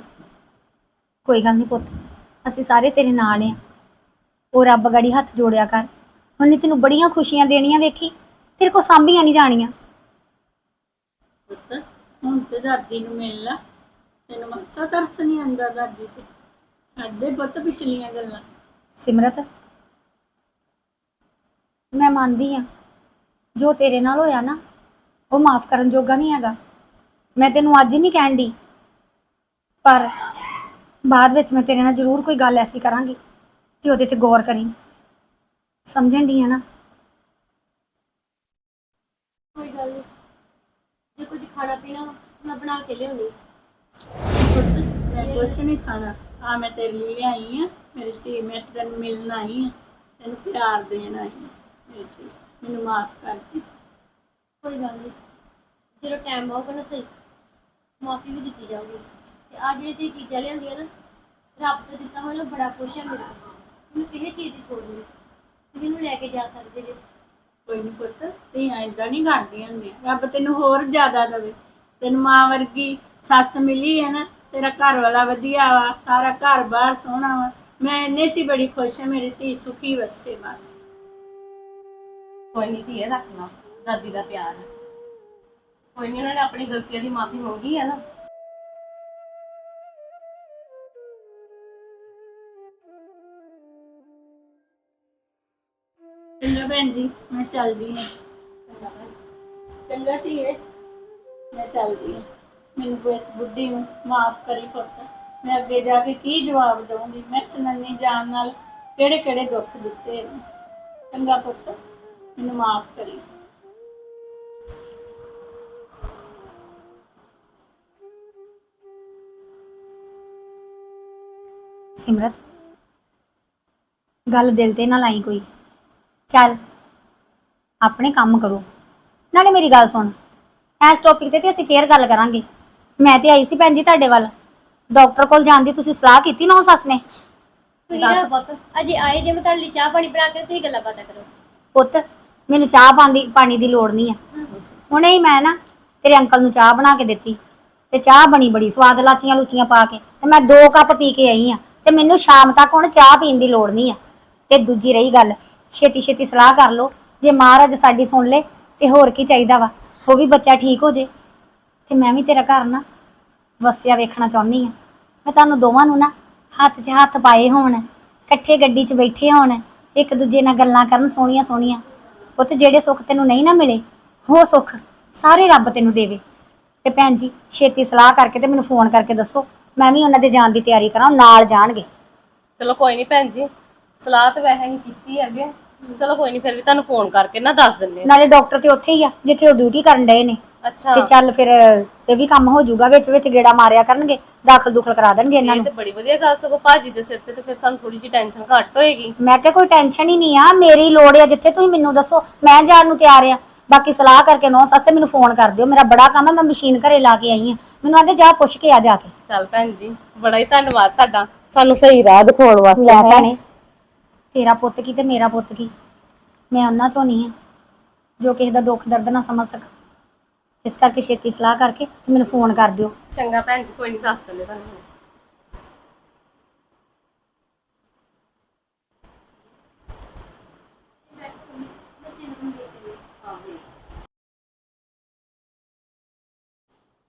[SPEAKER 2] ਕੋਈ ਗੱਲ ਨਹੀਂ ਪੁੱਤ, ਅਸੀਂ ਸਾਰੇ ਤੇਰੇ ਨਾਲ ਆ। ਉਹ ਰੱਬ ਗੜੀ ਹੱਥ ਜੋੜਿਆ ਕਰ। ਉਹਨੇ ਤੈਨੂੰ ਬੜੀਆਂ ਖੁਸ਼ੀਆਂ ਦੇਣੀਆਂ ਵੇਖੀ ਤੇਰੇ ਕੋ ਸਾਂਭੀਆਂ ਨਹੀਂ ਜਾਣੀਆਂ।
[SPEAKER 3] ਪੁੱਤ ਹੁਣ ਤੇ ਦਾਦੀ ਨੂੰ ਮਿਲ ਲਾ ਤੈਨੂੰ ਮਸਾ ਤਰਸ ਨਹੀਂ ਆਉਂਦਾ ਦਾਦੀ ਤੇ। ਸਾਡੇ ਪੁੱਤ ਪਿਛਲੀਆਂ ਗੱਲਾਂ।
[SPEAKER 2] ਸਿਮਰਤ ਮੈਂ ਮੰਨਦੀ ਆ ਜੋ ਤੇਰੇ ਨਾਲ ਹੋਇਆ ਨਾ ਉਹ ਮਾਫ ਕਰਨ ਜੋਗਾ ਨਹੀਂ ਹੈਗਾ। ਮੈਂ ਤੈਨੂੰ ਅੱਜ ਹੀ ਨਹੀਂ ਕਹਿਣ ਦੀ ਪਰ ਬਾਅਦ ਵਿੱਚ ਮੈਂ ਤੇਰੇ ਨਾਲ ਜ਼ਰੂਰ ਕੋਈ ਗੱਲ ਐਸੀ ਕਰਾਂਗੀ ਤੇ ਉਹਦੇ ਤੇ ਗੌਰ ਕਰੀ। ਸਮਝਣ ਦੀ ਆ ਨਾ।
[SPEAKER 1] ਕੋਈ ਗੱਲ ਨਹੀਂ ਜੇ ਕੁਝ ਖਾਣਾ ਪੀਣਾ ਵਾ, ਮੈਂ ਬਣਾ ਕੇ ਲਿਆਉਣੀ।
[SPEAKER 3] ਮੈਂ ਕੁਛ ਨਹੀਂ ਖਾਣਾ। ਆ ਮੈਂ ਤੇਰੇ ਲਈ ਲਿਆਈ ਆ। ਮੇਰੀ ਧੀ ਮੈਂ ਤੈਨੂੰ ਮਿਲਣ ਆਈ ਆ। ਤੈਨੂੰ ਪਿਆਰ ਦੇਣ ਆਈ ਆ। ਮੇਰੀ ਧੀ ਮੈਨੂੰ ਮਾਫ ਕਰ ਦੇ।
[SPEAKER 1] ਕੋਈ ਗੱਲ ਨਹੀਂ ਜਦੋਂ ਟਾਈਮ ਆਊਗਾ ਨਾ ਸਹੀ ਮਾਫੀ ਵੀ ਦਿੱਤੀ ਜਾਊਗੀ। ਤੇ ਆ ਜਿਹੜੀ ਤੁਸੀਂ ਚੀਜ਼ਾਂ ਲਿਆਂਦੀਆਂ ਨਾ ਰੱਬ ਤੋਂ ਦਿੱਤਾ ਹੋਇਆ ਨਾ ਬੜਾ ਕੁਛ ਹੈ ਮੇਰੇ ਕੋਲ ਮੈਨੂੰ ਕਿਸੇ ਚੀਜ਼ ਦੀ ਥੋੜ ਨਹੀਂ ਇਹਨੂੰ ਲੈ ਕੇ ਜਾ ਸਕਦੇ ਜੇ।
[SPEAKER 3] ਕੋਈ ਨਹੀਂ ਪੁੱਤ ਧੀਆਂ ਇਦਾਂ ਨਹੀਂ ਕਰਦੀਆਂ ਹੁੰਦੀਆਂ। ਰੱਬ ਤੈਨੂੰ ਹੋਰ ਜ਼ਿਆਦਾ ਦੇਵੇ। ਤੈਨੂੰ ਮਾਂ ਵਰਗੀ ਸੱਸ ਮਿਲੀ ਹੈ ਨਾ ਤੇਰਾ ਘਰ ਵਾਲਾ ਵਧੀਆ ਵਾ ਸਾਰਾ ਘਰ ਬਾਹਰ ਸੋਹਣਾ ਵਾ। ਮੈਂ ਇੰਨੇ ਚ ਹੀ ਬੜੀ ਖੁਸ਼ ਹਾਂ ਮੇਰੀ ਧੀ ਸੁਖੀ ਵਸੇ ਬਸ।
[SPEAKER 5] ਕੋਈ ਨਹੀਂ ਧੀਏ ਰੱਖ ਲਾ ਦਾਦੀ ਦਾ ਪਿਆਰ। ਹੈ ਕੋਈ ਨਹੀਂ ਉਹਨਾਂ ਨੇ ਆਪਣੀ ਗਲਤੀਆਂ ਦੀ ਮਾਫੀ ਮੰਗੀ ਹੈ ਨਾ।
[SPEAKER 3] ਭੈਣ ਜੀ ਮੈਂ ਚੱਲਦੀ ਹਾਂ। ਚੰਗਾ ਧੀਏ, ਮੈਂ ਚੱਲਦੀ ਹਾਂ। ਮੈਨੂੰ ਇਸ ਬੁੱਢੀ ਨੂੰ ਮਾਫ ਕਰੀ ਪੁੱਤ। ਮੈਂ ਅੱਗੇ ਜਾ ਕੇ ਕੀ ਜਵਾਬ ਦਵਾਂਗੀ ਮੈਂ ਸੁਨੰਨੀ ਜਾਨ ਨਾਲ ਕਿਹੜੇ ਕਿਹੜੇ ਦੁੱਖ ਦਿੱਤੇ ਚੰਗਾ ਪੁੱਤ, ਮੈਨੂੰ ਮਾਫ ਕਰੀ।
[SPEAKER 2] ਸਿਮਰਤ, ਗੱਲ ਦਿਲ ਤੇ ਨਾ ਲਾਈ ਕੋਈ। ਚੱਲ। ਆਪਣੇ ਕੰਮ ਕਰੋ। ਨਾਲੇ ਮੇਰੀ ਗੱਲ ਸੁਣ ਇਸ ਟੌਪਿਕ ਤੇ ਤੇ ਅਸੀਂ ਫੇਰ ਗੱਲ ਕਰਾਂਗੇ। ਮੈਂ ਤੇ ਆਈ ਸੀ ਭੈਣ ਜੀ ਤੁਹਾਡੇ ਵੱਲ। ਡਾਕਟਰ ਕੋਲ ਜਾਣ ਦੀ ਤੁਸੀਂ ਸਲਾਹ ਕੀਤੀ ਨਾ ਉਹ ਸੱਸ ਨੇ?
[SPEAKER 1] ਤੁਸੀਂ ਅਜੇ ਆਏ ਜੇ ਮੈਂ ਤੁਹਾਡੇ ਲਈ ਚਾਹ ਪਾਣੀ ਬਣਾ ਕੇ ਤੁਸੀਂ ਗੱਲਾਂ ਬਾਤਾਂ ਕਰੋ।
[SPEAKER 2] ਪੁੱਤ ਮੈਨੂੰ ਚਾਹ ਪਾਣੀ ਪਾਣੀ ਦੀ ਲੋੜ ਨਹੀਂ ਆ। ਹੁਣੇ ਹੀ ਮੈਂ ਨਾ ਤੇਰੇ ਅੰਕਲ ਨੂੰ ਚਾਹ ਬਣਾ ਕੇ ਦਿੱਤੀ ਤੇ ਚਾਹ ਬਣੀ ਬੜੀ ਸਵਾਦ ਲਾਚੀਆਂ ਲੂਚੀਆਂ ਪਾ ਕੇ ਤੇ ਮੈਂ ਦੋ ਕੱਪ ਪੀ ਕੇ ਆਈ ਆ ਤੇ ਮੈਨੂੰ ਸ਼ਾਮ ਤੱਕ ਹੁਣ ਚਾਹ ਪੀਣ ਦੀ ਲੋੜ ਨਹੀਂ ਆ। ਤੇ ਦੂਜੀ ਰਹੀ ਗੱਲ ਛੇਤੀ ਛੇਤੀ ਸਲਾਹ ਕਰ ਲਓ। ਜੇ ਮਹਾਰਾਜ ਸਾਡੀ ਸੁਣ ਲੇ ਤੇ ਹੋਰ ਕੀ ਚਾਹੀਦਾ ਵਾ? ਉਹ ਵੀ ਬੱਚਾ ਠੀਕ ਹੋ ਜੇ। ਤੇ ਮੈਂ ਵੀ ਤੇਰਾ ਘਰ ਨਾ ਵਸਿਆ ਵੇਖਣਾ ਚਾਹੁੰਦੀ ਆ। ਮੈਂ ਤੁਹਾਨੂੰ ਦੋਵਾਂ ਨੂੰ ਨਾ ਹੱਥ 'ਚ ਹੱਥ ਪਾਏ ਹੋਣ, ਇਕੱਠੇ ਗੱਡੀ 'ਚ ਬੈਠੇ ਹੋਣ, ਇੱਕ ਦੂਜੇ ਨਾਲ ਗੱਲਾਂ ਕਰਨ ਸੋਹਣੀਆਂ ਸੋਹਣੀਆਂ। ਪੁੱਤ, ਜਿਹੜੇ ਸੁੱਖ ਤੈਨੂੰ ਨਹੀਂ ਨਾ ਮਿਲੇ, ਉਹ ਸੁੱਖ ਸਾਰੇ ਰੱਬ ਤੈਨੂੰ ਦੇਵੇ। ਤੇ ਭੈਣ ਜੀ, ਛੇਤੀ ਸਲਾਹ ਕਰਕੇ ਤੇ ਮੈਨੂੰ ਫੋਨ ਕਰਕੇ ਦੱਸੋ। ਮੈਂ ਵੀ ਉਹਨਾਂ ਦੇ ਜਾਣ ਦੀ ਤਿਆਰੀ ਕਰਾਂ ਨਾਲ ਜਾਣਗੇ।
[SPEAKER 5] ਚਲੋ ਕੋਈ ਨਹੀਂ ਭੈਣ ਜੀ, ਸਲਾਹ ਤਾਂ ਵੈਸੇ ਹੀ ਕੀਤੀ ਹੈਗੇ। ਚਲੋ ਕੋਈ ਨਹੀਂ ਫਿਰ ਵੀ ਤੁਹਾਨੂੰ ਫੋਨ ਕਰਕੇ ਨਾ ਦੱਸ ਦਿੰਨੇ ਆ।
[SPEAKER 2] ਨਾਲੇ ਡਾਕਟਰ ਤੇ ਉੱਥੇ ਹੀ ਆ ਜਿੱਥੇ ਉਹ ਡਿਊਟੀ ਕਰਨ ਡਏ ਨੇ।
[SPEAKER 5] ਅੱਛਾ।
[SPEAKER 2] ਤੇ ਚੱਲ ਫਿਰ ਇਹ ਵੀ ਕੰਮ ਹੋ ਜਾਊਗਾ ਵਿੱਚ ਵਿੱਚ ਗੇੜਾ ਮਾਰਿਆ ਕਰਨਗੇ ਦਾਖਲ ਦੁਖਲ ਕਰਾ ਦੇਣਗੇ ਇਹਨਾਂ
[SPEAKER 5] ਇਹ
[SPEAKER 2] ਨੂੰ।
[SPEAKER 5] ਤੇ ਬੜੀ ਵਧੀਆ ਗੱਲ ਸਗੋਂ ਭਾਜੀ ਦੇ ਸਿਰ ਤੇ ਤੇ ਫਿਰ ਸਾਨੂੰ ਥੋੜੀ ਜਿਹੀ ਟੈਨਸ਼ਨ ਘੱਟ ਹੋਏਗੀ।
[SPEAKER 2] ਮੈਂ ਕਿਹਾ ਕੋਈ ਟੈਨਸ਼ਨ ਹੀ ਨਹੀਂ ਆ ਮੇਰੀ ਲੋੜ ਆ ਜਿੱਥੇ ਤੁਸੀਂ ਮੈਨੂੰ ਦੱਸੋ ਮੈਂ ਜਾਣ ਨੂੰ ਤਿਆਰ ਆ। ਬਾਕੀ ਸਲਾਹ ਕਰਕੇ ਨੌ ਸਸਤੇ ਮੈਨੂੰ ਫੋਨ ਕਰ ਦਿਓ ਮੇਰਾ ਬੜਾ ਕੰਮ ਹੈ ਮੈਂ ਮਸ਼ੀਨ ਘਰੇ ਲਾ ਕੇ ਆਈ ਆ। ਮੈਨੂੰ ਆਂਦੇ ਜਾ ਪੁੱਛ ਕੇ ਆ ਜਾ ਕੇ।
[SPEAKER 5] ਚੱਲ ਭੈਣ ਜੀ ਬੜਾ ਹੀ ਧੰਨਵਾਦ ਤੁਹਾਡਾ ਸਾਨੂੰ ਸਹੀ ਰਾਹ ਦਿਖਾਉਣ ਵਾਸਤੇ
[SPEAKER 2] ਲੈ। ਭੈਣੇ ਤੇਰਾ ਪੁੱਤ ਕੀ ਤੇ ਮੇਰਾ ਪੁੱਤ ਕੀ? ਮੈਂ ਉਹਨਾਂ ਚੋਂ ਨਹੀਂ ਆ ਜੋ ਕਿਸੇ ਦਾ ਦੁੱਖ ਦਰਦ ਨਾ ਸਮਝ ਸਕ। ਇਸ ਕਰਕੇ ਛੇਤੀ ਸਲਾਹ ਕਰਕੇ ਤੇ ਮੈਨੂੰ ਫੋਨ ਕਰ ਦਿਓ।
[SPEAKER 5] ਚੰਗਾ ਭੈਣ ਜੀ, ਕੋਈ ਨਹੀਂ ਦੱਸ ਦਿੰਦੇ ਤੁਹਾਨੂੰ।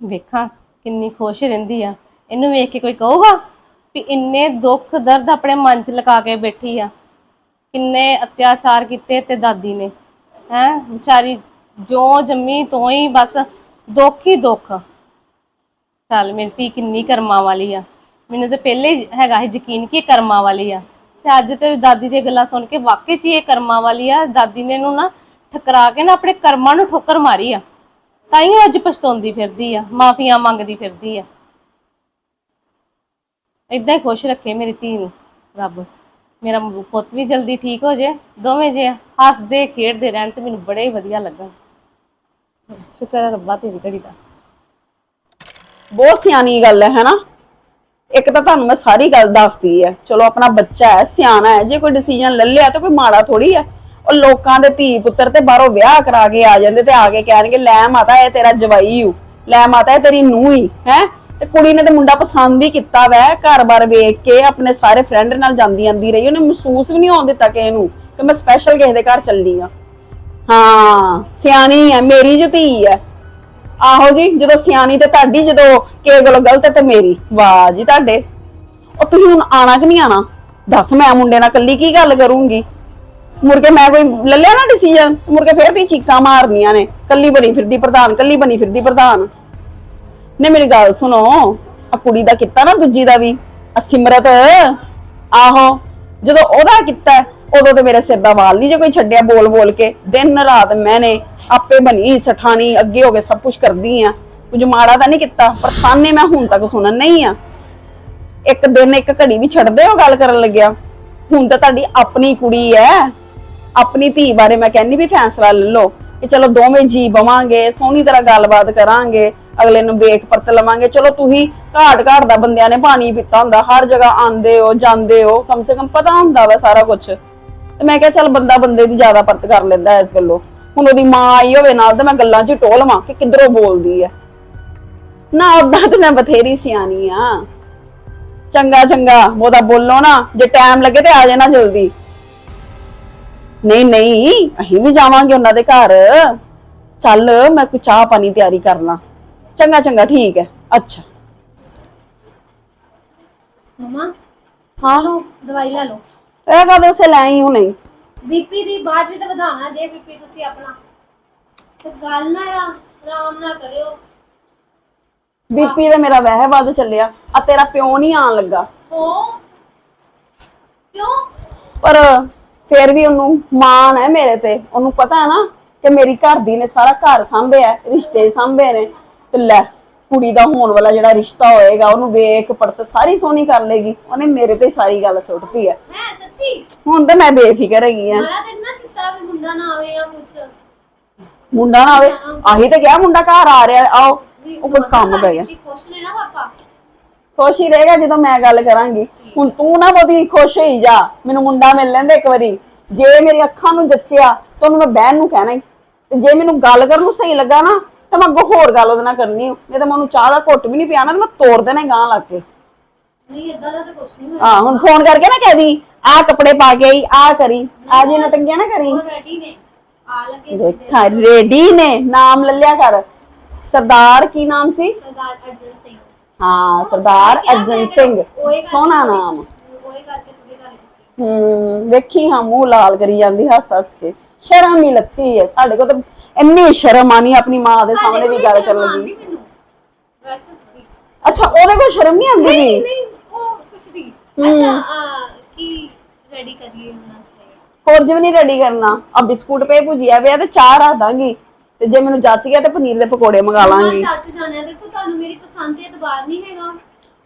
[SPEAKER 5] ਵੇਖਾਂ, ਕਿੰਨੀ ਖੁਸ਼ ਰਹਿੰਦੀ ਆ। ਇਹਨੂੰ ਵੇਖ ਕੇ ਕੋਈ ਕਹੂਗਾ ਵੀ ਇੰਨੇ ਦੁੱਖ ਦਰਦ ਆਪਣੇ ਮਨ 'ਚ ਲਗਾ ਕੇ ਬੈਠੀ ਆ। ਕਿੰਨੇ ਅਤਿਆਚਾਰ ਕੀਤੇ ਤੇ ਦਾਦੀ ਨੇ, ਹੈ? ਵਿਚਾਰੀ ਜੋ ਜੰਮੀ ਤੋਂ ਹੀ ਬਸ ਦੁੱਖ ਹੀ ਦੁੱਖ। ਚੱਲ ਮੇਰੀ ਧੀ ਕਿੰਨੀ ਕਰਮਾਂ ਵਾਲੀ ਆ। ਮੈਨੂੰ ਤਾਂ ਪਹਿਲੇ ਹੈਗਾ ਸੀ ਯਕੀਨ ਕਿ ਇਹ ਕਰਮਾਂ ਵਾਲੀ ਆ। ਤੇ ਅੱਜ ਤੇ ਦਾਦੀ ਦੀਆਂ ਗੱਲਾਂ ਸੁਣ ਕੇ ਵਾਕਈ ਚ ਹੀ ਇਹ ਕਰਮਾਂ ਵਾਲੀ ਆ। ਦਾਦੀ ਨੇ ਇਹਨੂੰ ਨਾ ਠਕਰਾ ਕੇ ਨਾ ਆਪਣੇ ਕਰਮਾਂ ਨੂੰ ਠੋਕਰ ਮਾਰੀ ਆ। ਤਾਂ ਹੀ ਉਹ ਅੱਜ ਪਛਤਾਉਂਦੀ ਫਿਰਦੀ ਆ, ਮਾਫੀਆਂ ਮੰਗਦੀ ਫਿਰਦੀ ਆ। ਇਦਾਂ ਹੀ ਖੁਸ਼ ਰੱਖੇ ਮੇਰੀ ਧੀ ਨੂੰ, ਰੱਬ। ਮੇਰਾ ਪੁੱਤ ਵੀ ਜਲਦੀ ਠੀਕ ਹੋ ਜੇ, ਦੋਵੇਂ ਜੇ ਹੱਸਦੇ, ਖੇਡਦੇ ਰਹਿਣ ਤੇ ਮੈਨੂੰ ਬੜੇ ਹੀ ਵਧੀਆ ਲੱਗਣ। ਸ਼ੁਕਰ ਹੈ ਰੱਬਾ ਤੇਰੀ ਘੜੀ ਦਾ।
[SPEAKER 4] ਬਹੁਤ ਸਿਆਣੀ ਗੱਲ ਹੈ, ਹੈਨਾ? ਇੱਕ ਤਾਂ ਤੁਹਾਨੂੰ ਮੈਂ ਸਾਰੀ ਗੱਲ ਦੱਸਦੀ ਹੈ। ਚਲੋ, ਆਪਣਾ ਬੱਚਾ ਹੈ, ਸਿਆਣਾ ਹੈ, ਜੇ ਕੋਈ ਡਿਸੀਜਨ ਲੈ ਲਿਆ ਤਾਂ ਕੋਈ ਮਾੜਾ ਥੋੜੀ ਹੈ। ਉਹ ਲੋਕਾਂ ਦੇ ਧੀ ਪੁੱਤਰ ਤੇ ਬਾਹਰੋਂ ਵਿਆਹ ਕਰਾ ਕੇ ਆ ਜਾਂਦੇ ਤੇ ਆ ਕੇ ਕਹਿਣਗੇ, ਲੈ ਮਾਤਾ, ਇਹ ਤੇਰਾ ਜਵਾਈ ਹੂ ਲੈ ਮਾਤਾ, ਇਹ ਤੇਰੀ ਨੂੰਹ ਹੀ ਹੈ? ਤੇ ਕੁੜੀ ਨੇ ਤੇ ਮੁੰਡਾ ਪਸੰਦ ਹੀ ਕੀਤਾ ਵੈ, ਘਰ-ਬਾਰ ਵੇਖ ਕੇ ਆਪਣੇ ਸਾਰੇ ਫਰੈਂਡ ਨਾਲ ਜਾਂਦੀ ਆਂਦੀ ਰਹੀ। ਉਹਨੇ ਮਹਿਸੂਸ ਵੀ ਨਹੀਂ ਹੋਣ ਦਿੱਤਾ ਕਿ ਇਹਨੂੰ ਕਿ ਮੈਂ ਸਪੈਸ਼ਲ ਕਿਸੇ ਦੇ ਘਰ ਚੱਲੀ ਆ। ਹਾਂ, ਸਿਆਣੀ ਹੈ ਮੇਰੀ ਜੋ ਧੀ ਆਹੋ ਜੀ, ਜਦੋਂ ਸਿਆਣੀ ਤੇ ਤੁਹਾਡੀ, ਜਦੋਂ ਕਿਸੇ ਕੋਲ ਗਲਤ ਤੇ ਮੇਰੀ। ਵਾਹ ਜੀ ਤੁਹਾਡੇ। ਉਹ ਤੁਸੀਂ ਹੁਣ ਆਣਾ ਕਿ ਨਹੀਂ ਆਣਾ? ਦੱਸ ਮੈਂ ਮੁੰਡੇ ਨਾਲ ਕੱਲੀ ਕੀ ਗੱਲ ਕਰੂੰਗੀ? ਮੁੜਕੇ ਮੈਂ ਕੋਈ ਲੈ ਲਿਆ ਨਾ ਡਿਸੀਜਨ ਮੁੜ ਫਿਰ ਫੇਰ ਤੀ ਚੀਕਾਂ ਮਾਰਨੀਆਂ ਨੇ। ਕੱਲੀ ਬਣੀ ਫਿਰਦੀ ਪ੍ਰਧਾਨ ਕੱਲੀ ਬਣੀ ਫਿਰਦੀ ਪ੍ਰਧਾਨ। ਨੇ ਮੇਰੀ ਗੱਲ ਸੁਣੋ ਆ ਕੁੜੀ ਦਾ ਕੀਤਾ ਨਾ ਦੂਜੀ ਦਾ ਵੀ ਆ ਸਿਮਰਤ, ਆਹੋ, ਜਦੋਂ ਉਹਦਾ ਕੀਤਾ, ਉਦੋਂ ਤੇ ਮੇਰੇ ਸਿਰ ਦਾ ਵਾਲ ਨਹੀਂ ਜੇ ਕੋਈ ਛੱਡਿਆ ਬੋਲ ਬੋਲ ਕੇ, ਦਿਨ ਰਾਤ ਮੈਨੇ ਆਪੇ ਬਣੀ, ਸਠਾਣੀ, ਅੱਗੇ ਹੋ ਕੇ ਸਭ ਕੁਝ ਕਰਦੀ ਆ। ਕੁਝ ਮਾੜਾ ਤਾਂ ਨਹੀਂ ਕੀਤਾ, ਪਰ ਸਾਨੇ ਮੈਂ ਹੁਣ ਤੱਕ ਸੁਣਨ ਨਹੀਂ ਆ। ਇੱਕ ਦਿਨ ਇੱਕ ਘੜੀ ਵੀ ਛੱਡਦੇ ਹੋ ਗੱਲ ਕਰਨ ਲੱਗਿਆ? ਹੁਣ ਤਾਂ ਤੁਹਾਡੀ ਆਪਣੀ ਕੁੜੀ ਐ। ਆਪਣੀ ਧੀ ਬਾਰੇ ਮੈਂ ਕਹਿੰਨੀ ਵੀ ਫੈਸਲਾ ਲੈ ਲਓ ਕਿ ਚਲੋ ਦੋਵੇਂ ਜੀ ਬਵਾਂਗੇ, ਸੋਹਣੀ ਤਰ੍ਹਾਂ ਗੱਲਬਾਤ ਕਰਾਂਗੇ। ਅਗਲੇ ਨੂੰ ਵੇਖ ਪਰਤ ਲਵਾਂਗੇ। ਚਲੋ ਤੁਸੀਂ ਘਾਟ ਘਾਟ ਦਾ ਬੰਦਿਆਂ ਨੇ ਪਾਣੀ ਪੀਤਾ ਹੁੰਦਾ, ਹਰ ਜਗ੍ਹਾ ਆਂਦੇ ਹੋ, ਜਾਂਦੇ ਹੋ, ਕਮ ਸੇ ਕਮ ਪਤਾ ਹੁੰਦਾ ਵਾ ਸਾਰਾ ਕੁਝ ਤੇ ਮੈਂ ਕਿਹਾ ਚੱਲ ਬੰਦਾ ਬੰਦੇ ਦੀ ਜ਼ਿਆਦਾ ਪਰਤ ਕਰ ਲੈਂਦਾ ਇਸ ਗੱਲੋਂ। ਹੁਣ ਉਹਦੀ ਮਾਂ ਆਈ ਹੋਵੇ ਨਾਲ ਤੇ ਮੈਂ ਗੱਲਾਂ 'ਚ ਹੀ ਕਿ ਕਿੱਧਰੋਂ ਬੋਲਦੀ ਆ ਨਾ ਉਦਾਂ ਤੇ ਮੈਂ ਬਥੇਰੀ ਸਿਆਣੀ ਆ। ਚੰਗਾ ਚੰਗਾ ਉਹਦਾ ਬੋਲੋ ਨਾ, ਜੇ ਟਾਈਮ ਲੱਗੇ ਤੇ ਆ ਜਾਣਾ ਜਲਦੀ। ਨਹੀਂ ਨਹੀਂ, ਅਸੀਂ ਵੀ ਜਾਵਾਂਗੇ ਉਹਨਾਂ ਦੇ ਘਰ। ਚੱਲ ਮੈਂ ਕੁ ਚਾਹ ਪਾਣੀ ਤਿਆਰੀ ਕਰਨਾ। ਚੰਗਾ ਚੰਗਾ ਠੀਕ ਹੈ। ਅੱਛਾ।
[SPEAKER 2] ਮਮਾ?
[SPEAKER 4] ਹਾਂ।
[SPEAKER 2] ਦਵਾਈ ਲੈ ਲਓ।
[SPEAKER 4] ਇਹ ਕਦੋਂ ਸੇ ਲੈ ਆਈ ਹੁਣੇ?
[SPEAKER 2] ਬੀਪੀ ਦੀ ਬਾਅਦ ਵੀ ਤਾਂ ਵਧਾਉਣਾ ਜੇ ਬੀਪੀ ਤੁਸੀਂ ਆਪਣਾ।
[SPEAKER 1] ਤੇ ਗੱਲ ਨਾ ਆਰਾਮ ਆਰਾਮ ਨਾ ਕਰਿਓ।
[SPEAKER 4] ਬੀਪੀ ਦਾ ਮੇਰਾ ਵਹਿ ਵੱਧ ਚੱਲਿਆ। ਆ ਤੇਰਾ ਪਿਓ ਨਹੀਂ ਆਣ ਲੱਗਾ।
[SPEAKER 1] ਹੋ ਕਿਉਂ?
[SPEAKER 4] ਪਰ ਫਿਰ ਵੀ ਉਹਨੂੰ ਮਾਣ ਹੈ ਮੇਰੇ ਤੇ। ਉਹਨੂੰ ਪਤਾ ਹੈ ਨਾ ਕਿ ਮੇਰੀ ਘਰ ਦੀ ਨੇ ਸਾਰਾ ਘਰ ਸੰਭਿਆ ਰਿਸ਼ਤੇ ਸੰਭੇ ਨੇ। ਤੇ ਲੈ ਕੁੜੀ ਦਾ ਹੋਣ ਵਾਲਾ ਜਿਹੜਾ ਰਿਸ਼ਤਾ ਹੋਏਗਾ ਉਹਨੂੰ ਵੇਖ ਪੜਤ ਸਾਰੀ ਸੋਹਣੀ ਕਰ ਲੇਗੀ। ਉਹਨੇ ਮੇਰੇ ਤੇ ਸਾਰੀ ਗੱਲ ਸੁੱਟਤੀ ਹੈ
[SPEAKER 1] ਸੱਚੀ?
[SPEAKER 4] ਹੁਣ ਤੇ ਮੈਂ ਬੇਫਿਕਰ ਹੈਗੀ ਆ।
[SPEAKER 1] ਮਾਰਾ ਤੇ ਨਾ ਕੀਤਾ ਵੀ ਮੁੰਡਾ ਨਾ ਆਵੇ ਜਾਂ ਕੁਛ।
[SPEAKER 4] ਮੁੰਡਾ ਨਾ ਆਵੇ? ਆਹੀ ਤੇ ਕਿਹਾ ਮੁੰਡਾ ਘਰ ਆ ਰਿਹਾ ਆਓ। ਉਹ ਕੋਈ ਕੰਮ ਪੈ ਗਿਆ।
[SPEAKER 1] ਕੀ ਖੁਸ਼ ਨੇ ਨਾ ਪਾਪਾ।
[SPEAKER 4] ਖੁਸ਼ ਹੀ ਰਹੇਗਾ ਜਦੋਂ ਮੈਂ ਗੱਲ ਕਰਾਂਗੀ। ਹੁਣ ਤੂੰ ਨਾ ਬਹੁਤੀ ਖੁਸ਼ ਹੋਈ ਜਾ। ਮੈਨੂੰ ਮੁੰਡਾ ਮਿਲ ਲੈਂਦੇ ਇੱਕ ਵਾਰੀ। ਜੇ ਮੇਰੀ ਅੱਖਾਂ ਨੂੰ ਜੱਚਿਆ ਤਾਂ ਉਹਨੂੰ ਮੈਂ ਬਹਿਣ ਨੂੰ ਕਹਿਣਾ ਹੀ। ਤੇ ਜੇ ਮੈਨੂੰ ਗੱਲ ਕਰਨ ਨੂੰ ਸਹੀ ਲੱਗਾ ਨਾ ਤਾਂ ਮੈਂ ਅੱਗੋਂ ਹੋਰ ਗੱਲ ਉਹਦੇ ਨਾਲ ਕਰਨੀ ਓ। ਨਹੀਂ ਤਾਂ ਮੈਂ ਉਹਨੂੰ ਚਾਹ ਦਾ ਘੁੱਟ ਵੀ ਨਹੀਂ ਪਿਆਣਾ ਤੇ ਮੈਂ ਤੋੜ ਦੇਣਾ ਹੀ ਗਾਂ ਲੱਗ ਕੇ।
[SPEAKER 1] ਨਹੀਂ ਇਦਾਂ ਦਾ ਤਾਂ ਕੁਛ ਨਹੀਂ ਹੋਇਆ।
[SPEAKER 4] ਹਾਂ ਹੁਣ ਫੋਨ ਕਰਕੇ ਨਾ ਕਹਿ ਦੀ ਆਹ ਕੱਪੜੇ ਪਾ ਕੇ ਆਈ ਆਹ ਕਰੀ ਆ ਜੇ ਨਟੰਗੀਆਂ ਨਾ ਕਰੀ।
[SPEAKER 1] ਉਹ ਰੈਡੀ ਨੇ। ਆ ਲੱਗੇ
[SPEAKER 4] ਦੇਖਾ ਰੈਡੀ ਨੇ ਨਾਮ ਲੈ ਲਿਆ ਕਰ। ਸਰਦਾਰ ਕੀ ਨਾਮ ਸੀ?
[SPEAKER 1] ਸਰਦਾਰ ਅਰਜਨ ਸਿੰਘ।
[SPEAKER 4] ਹਾਂ ਸਰਦਾਰ ਅਰਜਨ ਸਿੰਘ।
[SPEAKER 1] ਉਹੀ ਕਰਕੇ
[SPEAKER 4] ਸੋਹਣਾ ਨਾਮ।
[SPEAKER 1] ਉਹੀ ਕਰਕੇ ਤੁਹਾਡੀ ਗੱਲ ਕੀਤੀ।
[SPEAKER 4] ਹੂੰ ਵੇਖੀ ਹਾਂ ਮੂੰਹ ਲਾਲ ਕਰੀ ਜਾਂਦੀ ਹੱਸ ਹੱਸ ਕੇ। ਸ਼ਰਮ ਹੀ ਲੱਤੀ ਹੈ ਸਾਡੇ ਕੋਲ ਤਾਂ ਇੰਨੀ ਸ਼ਰਮ ਆਣੀ ਆਪਣੀ ਮਾਂ ਦੇ ਸਾਹਮਣੇ ਵੀ ਗੱਲ ਕਰਨ ਲੱਗੀ
[SPEAKER 1] ਵੈਸੇ
[SPEAKER 4] ਅੱਛਾ ਉਹਦੇ ਕੋਲ ਸ਼ਰਮ ਨਹੀਂ ਆਉਂਦੀ? ਵੀ
[SPEAKER 1] ਨਹੀਂ ਉਹ ਕੁਛ ਨਹੀਂ ਅੱਛਾ ਆ, ਕੀ ਰੈਡੀ ਕਰੀਏ ਉਹਨਾਂ ਸੇ?
[SPEAKER 4] ਹੋਰ ਜਿਵੇਂ ਨਹੀਂ ਰੈਡੀ ਕਰਨਾ। ਆ ਬਿਸਕੁਟ ਪੇ ਭੁਜੀਆ ਪਿਆ ਤੇ ਚਾਹ ਰੱਖ ਦਾਂਗੀ। ਤੇ ਜੇ ਮੈਨੂੰ ਜੱਚ ਗਿਆ ਤੇ ਪਨੀਰ ਦੇ ਪਕੌੜੇ ਮੰਗਾ ਲਾਂਗੀ।
[SPEAKER 1] ਚਾਚੇ ਜਾਣਿਆ ਦੇਖੋ ਤੁਹਾਨੂੰ ਮੇਰੀ ਪਸੰਦ ਦੇ ਇਤਬਾਰ ਨਹੀਂ ਹੈਗਾ।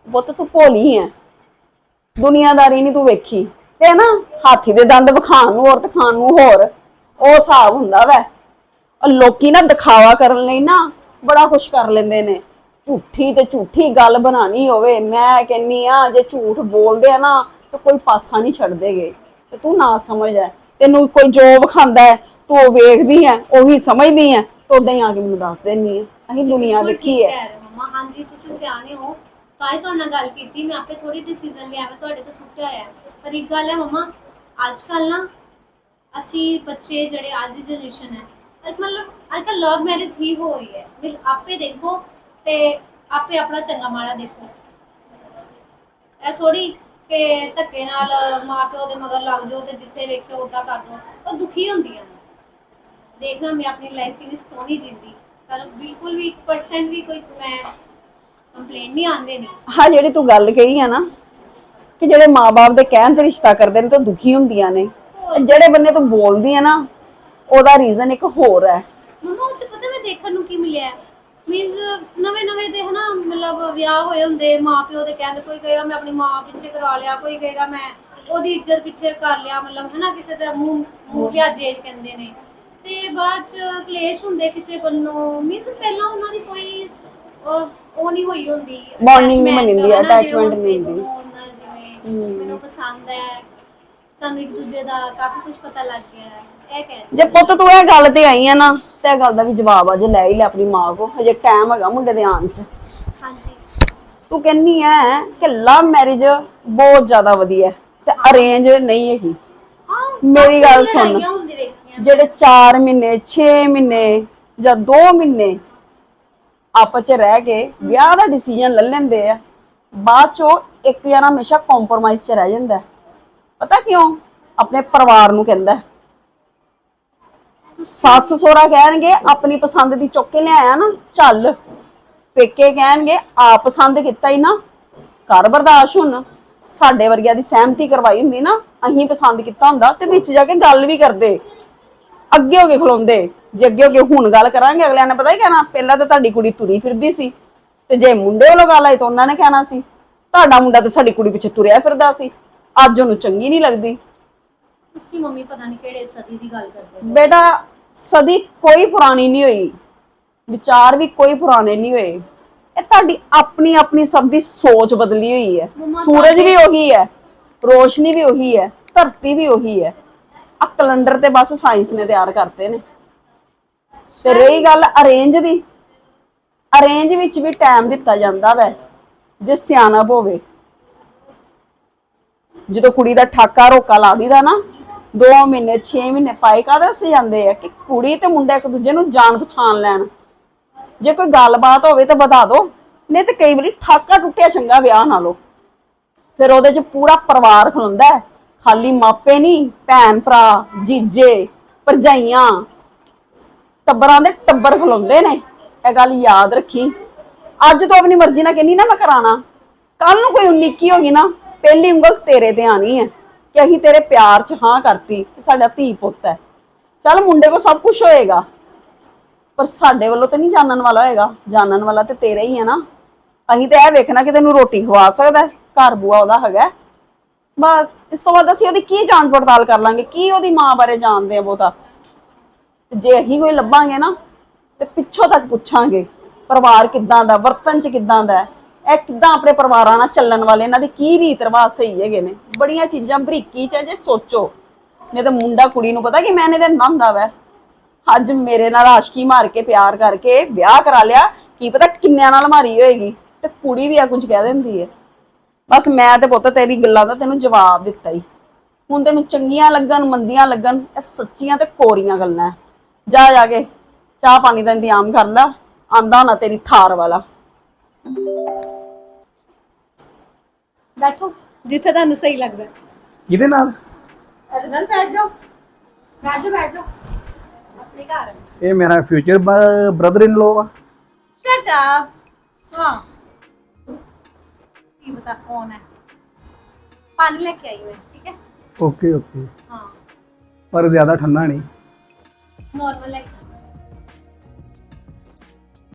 [SPEAKER 4] ਪੁੱਤ ਤੂੰ ਭੋਲੀ ਹੈ ਦੁਨੀਆਦਾਰੀ ਨਹੀਂ ਤੂੰ ਵੇਖੀ। ਤੇ ਨਾ ਹਾਥੀ ਦੇ ਦੰਦ ਵਿਖਾਣ ਨੂੰ ਔਰ ਖਾਣ ਨੂੰ ਹੋਰ ਉਹ ਹਿਸਾਬ ਹੁੰਦਾ ਵੈ। ਉਹ ਲੋਕੀ ਨਾ ਦਿਖਾਵਾ ਕਰਨ ਲਈ ਨਾ ਬੜਾ ਕੁਛ ਕਰ ਲੈਂਦੇ ਨੇ। ਝੂਠੀ ਤੇ ਝੂਠੀ ਗੱਲ ਬਣਾਣੀ ਹੋਵੇ ਮੈਂ ਕਹਿੰਨੀ ਆ ਜੇ ਝੂਠ ਬੋਲਦੇ ਆ ਨਾ ਤਾਂ ਕੋਈ ਪਾਸਾ ਨਹੀਂ ਛੱਡਦੇਗੇ ਤੇ ਤੂੰ ਨਾ ਸਮਝ ਐ। ਤੈਨੂੰ ਕੋਈ ਜੋ ਵਿਖਾਉਂਦਾ ਹੈ ਤੂੰ ਉਹ ਵੇਖਦੀ ਐ ਉਹੀ ਸਮਝਦੀ ਐ ਤੂੰ ਉਦਾਂ ਹੀ ਆ ਕੇ ਮੈਨੂੰ ਦੱਸ ਦੇਣੀ ਐ। ਅਸੀਂ ਦੁਨੀਆ ਵੇਖੀ ਐ।
[SPEAKER 1] ਮਮਾ ਹਾਂਜੀ ਤੁਸੀਂ ਸਿਆਣੇ ਹੋ। ਤਾਂ ਹੀ ਤੁਹਾਡੇ ਨਾਲ ਗੱਲ ਕੀਤੀ? ਮੈਂ ਆਪੇ ਥੋੜੀ ਡਿਸੀਜਨ ਲਿਆ ਮੈਂ ਤੁਹਾਡੇ ਤੋਂ ਸੁੱਟਿਆ ਹੋਇਆ। ਪਰ ਇੱਕ ਗੱਲ ਹੈ ਮਮਾ ਅੱਜ ਕੱਲ ਨਾ ਅਸੀਂ ਬੱਚੇ ਜਿਹੜੇ ਅੱਜ ਦੀ ਜਨਰੇਸ਼ਨ ਹੈ ਅੱਜ ਮਤਲਬ ਅੱਜ ਕੱਲ ਲਵ ਮੈਰਿਜ ਹੀ ਹੋ ਰਹੀ ਹੈ। ਵੀ ਆਪੇ ਦੇਖੋ ਤੇ ਆਪੇ ਆਪਣਾ ਚੰਗਾ ਮਾੜਾ ਦੇਖੋ। ਇਹ ਥੋੜੀ ਕਿ ਧੱਕੇ ਨਾਲ ਮਾਂ ਪਿਓ ਦੇ ਮਗਰ ਲੱਗ ਜਾਓ ਤੇ ਜਿੱਥੇ ਵੇਖੋ ਉਦਾਂ ਕਰ ਦੋ ਉਹ ਦੁਖੀ ਹੁੰਦੀਆਂ ਨੇ। ਦੇਖਣਾ ਮੈਂ ਆਪਣੀ ਲਾਈਫ ਕਿੰਨੀ ਸੋਹਣੀ ਜਿੰਦੀ ਪਰ ਬਿਲਕੁਲ ਵੀ 1% ਵੀ ਕੋਈ ਮੈਂ ਕੰਪਲੇਂਟ ਨਹੀਂ ਆਉਂਦੇ ਨੇ।
[SPEAKER 4] ਹਾਂ ਜਿਹੜੀ ਤੂੰ ਗੱਲ ਕਹੀ ਆ ਨਾ ਕਿ ਜਿਹੜੇ ਮਾਪੇ ਦੇ ਕਹਿਣ ਤੇ ਰਿਸ਼ਤਾ ਕਰਦੇ ਨੇ ਤਾਂ ਦੁਖੀ ਹੁੰਦੀਆਂ ਨੇ। ਜਿਹੜੇ ਬੰਨੇ ਤੂੰ ਬੋਲਦੀ ਆ ਨਾ ਉਹਦਾ ਰੀਜ਼ਨ ਇੱਕ ਹੋਰ ਹੈ।
[SPEAKER 1] ਮਮਾ ਉਹ ਚ ਪਤਾ ਮੈਂ ਦੇਖਣ ਨੂੰ ਕੀ ਮਿਲਿਆ ਮੀਨਸ ਨਵੇਂ ਨਵੇਂ ਦੇ ਹਨਾ ਮਤਲਬ ਵਿਆਹ ਹੋਏ ਹੁੰਦੇ ਮਾਪਿਓ ਦੇ ਕਹਿੰਦੇ ਕੋਈ ਕਹੇਗਾ ਮੈਂ ਆਪਣੀ ਮਾਂ ਪਿੱਛੇ ਕਰਾ ਲਿਆ ਕੋਈ ਕਹੇਗਾ ਮੈਂ ਉਹਦੀ ਇੱਜ਼ਤ ਪਿੱਛੇ ਕਰ ਲਿਆ। ਮਤਲਬ ਹਨਾ ਕਿਸੇ ਦਾ ਮੂੰਹ ਮੂੰਹ ਪਿਆ ਜੇਜ ਕਹਿੰਦੇ ਨੇ। ਤੇ ਬਾਅਦ ਚ ਕਲੇਸ਼ ਹੁੰਦੇ ਕਿਸੇ ਵੱਲੋਂ। ਮੀਨਸ ਪਹਿਲਾਂ ਉਹਨਾਂ ਦੀ ਕੋਈ ਉਹ ਉਹ ਨਹੀਂ ਹੋਈ ਹੁੰਦੀ।
[SPEAKER 4] Bonding ਨਹੀਂ ਬਣੀ ਹੁੰਦੀ, attachment ਨਹੀਂ ਹੁੰਦੀ।
[SPEAKER 1] ਜਿਵੇਂ ਮੈਨੂੰ ਪਸੰਦ ਹੈ ਸਾਨੂੰ ਇੱਕ ਦੂਜੇ ਦਾ ਕਾਫੀ ਕੁਝ ਪਤਾ ਲੱਗ ਗਿਆ ਹੈ। ਇਹ ਕਹਿ
[SPEAKER 4] ਜੇ ਪੁੱਤ ਤੂੰ ਇਹ ਗੱਲ ਤੇ ਆਈ ਆ ਨਾ ਤੇ ਇਹ ਗੱਲ ਦਾ ਵੀ ਜਵਾਬ ਅੱਜ ਲੈ ਹੀ ਲੈ ਆਪਣੀ ਮਾਂ ਕੋ। ਹਜੇ ਟਾਈਮ ਹੈਗਾ ਮੁੰਡੇ ਦੇ ਆਉਣ ਚ।
[SPEAKER 1] ਹਾਂਜੀ।
[SPEAKER 4] ਤੂੰ ਕਹਿੰਨੀ ਐ ਕਿ ਲਵ ਮੈਰਿਜ ਬਹੁਤ ਜ਼ਿਆਦਾ ਵਧੀਆ ਹੈ ਤੇ ਅਰੇਂਜ ਨਹੀਂ ਹੈਗੀ।
[SPEAKER 1] ਹਾਂ
[SPEAKER 4] ਮੇਰੀ ਗੱਲ ਸੁਣ।
[SPEAKER 1] ਲੜਾਈਆਂ ਹੁੰਦੀ ਵੇਖੀਆਂ
[SPEAKER 4] ਜਿਹੜੇ 4 ਮਹੀਨੇ 6 ਮਹੀਨੇ ਜਾਂ 2 ਮਹੀਨੇ ਆਪਸ ਚ ਰਹਿ ਕੇ ਵਿਆਹ ਦਾ ਡਿਸੀਜਨ ਲੈ ਲੈਂਦੇ ਆ ਬਾਅਦ ਚੋਂ ਇੱਕ ਜਣਾ ਹਮੇਸ਼ਾ ਕੰਪਰੋਮਾਈਜ਼ ਚ ਰਹਿ ਜਾਂਦਾ ਹੈ। ਪਤਾ ਕਿਉਂ? ਆਪਣੇ ਪਰਿਵਾਰ ਨੂੰ ਕਹਿੰਦਾ ਹੈ। ਸੱਸ ਸੋਹਰਾ ਕਹਿਣਗੇ, ਆਪਣੀ ਪਸੰਦ ਦੀ ਚੁੱਕ ਕੇ ਲਿਆਇਆ ਨਾ, ਚੱਲ। ਪੇਕੇ ਕਹਿਣਗੇ ਆ ਪਸੰਦ ਕੀਤਾ ਹੀ ਨਾ। ਕਰ ਬਰਦਾਸ਼ਤ ਹੁਣ। ਸਾਡੇ ਵਰਗਿਆਂ ਦੀ ਸਹਿਮਤੀ ਕਰਵਾਈ ਹੁੰਦੀ ਨਾ ਅਸੀਂ ਪਸੰਦ ਕੀਤਾ ਹੁੰਦਾ ਤੇ ਵਿੱਚ ਜਾ ਕੇ ਗੱਲ ਵੀ ਕਰਦੇ। ਅੱਗੇ ਹੋ ਕੇ ਖਲੋਂਦੇ। ਜੇ ਅੱਗੇ ਹੋ ਕੇ ਹੁਣ ਗੱਲ ਕਰਾਂਗੇ, ਅਗਲਿਆਂ ਨੇ ਪਤਾ ਹੀ ਕਹਿਣਾ, ਪਹਿਲਾਂ ਤਾਂ ਤੁਹਾਡੀ ਕੁੜੀ ਤੁਰੀ ਫਿਰਦੀ ਸੀ। ਤੇ ਜੇ ਮੁੰਡੇ ਵੱਲੋਂ ਗੱਲ ਆਈ ਤਾਂ ਉਹਨਾਂ ਨੇ ਕਹਿਣਾ ਸੀ। ਤੁਹਾਡਾ ਮੁੰਡਾ ਤਾਂ ਸਾਡੀ ਕੁੜੀ ਪਿੱਛੇ ਤੁਰਿਆ ਫਿਰਦਾ ਸੀ। ਅੱਜ ਉਹਨੂੰ ਚੰਗੀ ਨਹੀਂ ਲੱਗਦੀ।
[SPEAKER 1] ਤੁਸੀਂ ਮੰਮੀ ਪਤਾ ਨਹੀਂ ਕਿਹੜੇ ਸਦੀ ਦੀ ਗੱਲ ਕਰਦੇ ਹੋ।
[SPEAKER 4] ਬੇਟਾ ਸਦੀ ਕੋਈ ਪੁਰਾਣੀ ਨਹੀਂ ਹੋਈ। ਵਿਚਾਰ ਵੀ ਕੋਈ ਪੁਰਾਣੇ ਨਹੀਂ ਹੋਏ। ਇਹ ਤੁਹਾਡੀ ਆਪਣੀ ਆਪਣੀ ਸਭ ਦੀ ਸੋਚ ਬਦਲੀ ਹੋਈ ਹੈ। ਸੂਰਜ ਵੀ ਉਹੀ ਹੈ ਰੋਸ਼ਨੀ ਵੀ ਉਹੀ ਹੈ ਧਰਤੀ ਵੀ ਉਹੀ ਹੈ। ਆ ਕੈਲੰਡਰ ਤੇ ਬਸ ਸਾਇੰਸ ਨੇ ਤਿਆਰ ਕਰਤੇ ਨੇ। ਤੇ ਰਹੀ ਗੱਲ ਅਰੇਂਜ ਦੀ। ਅਰੇਂਜ ਵਿੱਚ ਵੀ ਟਾਈਮ ਦਿੱਤਾ ਜਾਂਦਾ ਵੈ ਜੇ ਸਿਆਣਪ ਹੋਵੇ। ਜਦੋਂ ਕੁੜੀ ਦਾ ਠਾਕਾ ਰੋਕਾ ਲਾ ਦੀਦਾ ਨਾ 2 ਮਹੀਨੇ 6 ਮਹੀਨੇ ਪਾਏ ਕਾਹਦੇ ਸੇ ਜਾਂਦੇ ਆ ਕਿ ਕੁੜੀ ਤੇ ਮੁੰਡਾ ਇੱਕ ਦੂਜੇ ਨੂੰ ਜਾਣ ਪਛਾਣ ਲੈਣ। ਜੇ ਕੋਈ ਗੱਲਬਾਤ ਹੋਵੇ ਤਾਂ ਬਤਾ ਦਿਓ ਨਹੀਂ ਤੇ ਕਈ ਵਾਰੀ ਠਾਕਾ ਟੁੱਟਿਆ ਚੰਗਾ ਵਿਆਹ ਨਾਲੋਂ ਫਿਰ ਉਹਦੇ 'ਚ ਪੂਰਾ ਪਰਿਵਾਰ ਖਲੋਂਦਾ ਖਾਲੀ ਮਾਪੇ ਨਹੀਂ, ਭੈਣ ਭਰਾ, ਜੀਜੇ, ਭਰਜਾਈਆਂ। ਟੱਬਰਾਂ ਦੇ ਟੱਬਰ ਖਲੋਂਦੇ ਨੇ। ਇਹ ਗੱਲ ਯਾਦ ਰੱਖੀ। ਅੱਜ ਤੋਂ ਆਪਣੀ ਮਰਜ਼ੀ ਨਾਲ ਕਹਿੰਦੀ ਨਾ ਮੈਂ ਕਰਾਣਾ। ਕੱਲ ਨੂੰ ਕੋਈ 19 ਕੀ ਗਈ ਨਾ, ਪਹਿਲੀ ਉਂਗਲ ਤੇਰੇ ਤੇ ਆਣੀ ਹੈ। ਕਿ ਅਸੀਂ ਤੇਰੇ ਪਿਆਰ 'ਚ ਹਾਂ ਕਰਤੀ ਕਿ ਸਾਡਾ ਧੀ ਪੁੱਤ ਹੈ। ਚੱਲ ਮੁੰਡੇ ਕੋ ਸਭ ਕੁਝ ਹੋਏਗਾ, ਪਰ ਸਾਡੇ ਵੱਲੋਂ ਤੇ ਨਹੀਂ ਜਾਣਨ ਵਾਲਾ ਹੋਏਗਾ। ਜਾਣਨ ਵਾਲਾ ਤੇ ਤੇਰਾ ਹੀ ਹੈ ਨਾ। ਅਸੀਂ ਤੇ ਇਹ ਵੇਖਣਾ ਕਿ ਤੈਨੂੰ ਰੋਟੀ ਖਵਾ ਸਕਦਾ ਘਰ ਬੂਆ ਉਹਦਾ ਹੈਗਾ ਬਸ, ਇਸ ਤੋਂ ਬਾਅਦ ਅਸੀਂ ਉਹਦੀ ਕੀ ਜਾਂਚ ਪੜਤਾਲ ਕਰ ਲਾਂਗੇ, ਕੀ ਉਹਦੀ ਮਾਂ ਬਾਰੇ ਜਾਣਦੇ ਆ ਬਹੁਤਾ। ਜੇ ਅਸੀਂ ਕੋਈ ਲੱਭਾਂਗੇ ਨਾ, ਤੇ ਪਿੱਛੋਂ ਤੱਕ ਪੁੱਛਾਂਗੇ, ਪਰਿਵਾਰ ਕਿੱਦਾਂ ਦਾ, ਵਰਤਨ ਚ ਕਿੱਦਾਂ ਦਾ ਇਹ ਕਿੱਦਾਂ ਆਪਣੇ ਪਰਿਵਾਰਾਂ ਨਾਲ ਚੱਲਣ ਵਾਲੇ, ਇਹਨਾਂ ਦੇ ਕੀ ਰੀਤ ਰਿਵਾਜ ਸਹੀ ਹੈਗੇ ਨੇ? ਬੜੀਆਂ ਚੀਜ਼ਾਂ ਬਰੀਕੀ ਚ ਜੇ ਸੋਚੋ। ਨਹੀਂ ਤਾਂ ਮੁੰਡਾ ਕੁੜੀ ਨੂੰ ਪਤਾ ਕਿ ਮੈਂ ਇਹਦੇ ਨਾਮ ਵੈ ਅੱਜ ਮੇਰੇ ਨਾਲ ਆਸ਼ਕੀ ਮਾਰ ਕੇ ਪਿਆਰ ਕਰਕੇ ਵਿਆਹ ਕਰਾ ਲਿਆ, ਕੀ ਪਤਾ ਕਿੰਨਿਆਂ ਨਾਲ ਮਾਰੀ ਹੋਏਗੀ? ਤੇ ਕੁੜੀ ਵੀ ਆ ਕੁਝ ਕਹਿ ਦਿੰਦੀ ਹੈ। ਬਸ ਮੈਂ ਤੇ ਪੁੱਤ ਤੇਰੀ ਗੱਲਾਂ ਦਾ ਤੈਨੂੰ ਜਵਾਬ ਦਿੱਤਾ ਹੀ ਹੁਣ ਤੈਨੂੰ ਚੰਗੀਆਂ ਲੱਗਣ, ਮੰਦੀਆਂ ਲੱਗਣ, ਇਹ ਸੱਚੀਆਂ ਤੇ ਕੋਰੀਆਂ ਗੱਲਾਂ ਹੈ। ਜਾ ਜਾ ਕੇ ਚਾਹ ਪਾਣੀ ਦਾ ਇੰਤਜ਼ਾਮ ਕਰ ਲੈ, ਆਂਦਾ ਨਾ ਤੇਰੀ ਥਾਰ ਵਾਲਾ।
[SPEAKER 2] ਬੈਠੋ ਜਿੱਥੇ ਤੁਹਾਨੂੰ ਸਹੀ ਲੱਗਦਾ।
[SPEAKER 6] ਕਿਹਦੇ ਨਾਲ?
[SPEAKER 2] ਇਹਦੇ ਨਾਲ ਬੈਠ ਜਾਓ। ਬੈਠ ਜਾਓ ਬੈਠ ਜਾਓ। ਆਪਣੇ ਘਰ।
[SPEAKER 6] ਇਹ ਮੇਰਾ ਫਿਊਚਰ ਬ੍ਰਦਰ ਇਨ ਲੋ ਆ।
[SPEAKER 2] ਸ਼ਟ ਅਪ ਹਾਂ। ਕੀ ਬਤਾ ਕੌਣ ਹੈ। ਪਾਣੀ ਲੈ ਕੇ ਆਈ ਮੈਂ ਠੀਕ ਹੈ?
[SPEAKER 6] ਓਕੇ ਓਕੇ
[SPEAKER 2] ਹਾਂ।
[SPEAKER 6] ਪਰ ਜ਼ਿਆਦਾ ਠੰਡਾ ਨਹੀਂ।
[SPEAKER 2] ਨਾਰਮਲ ਕੇ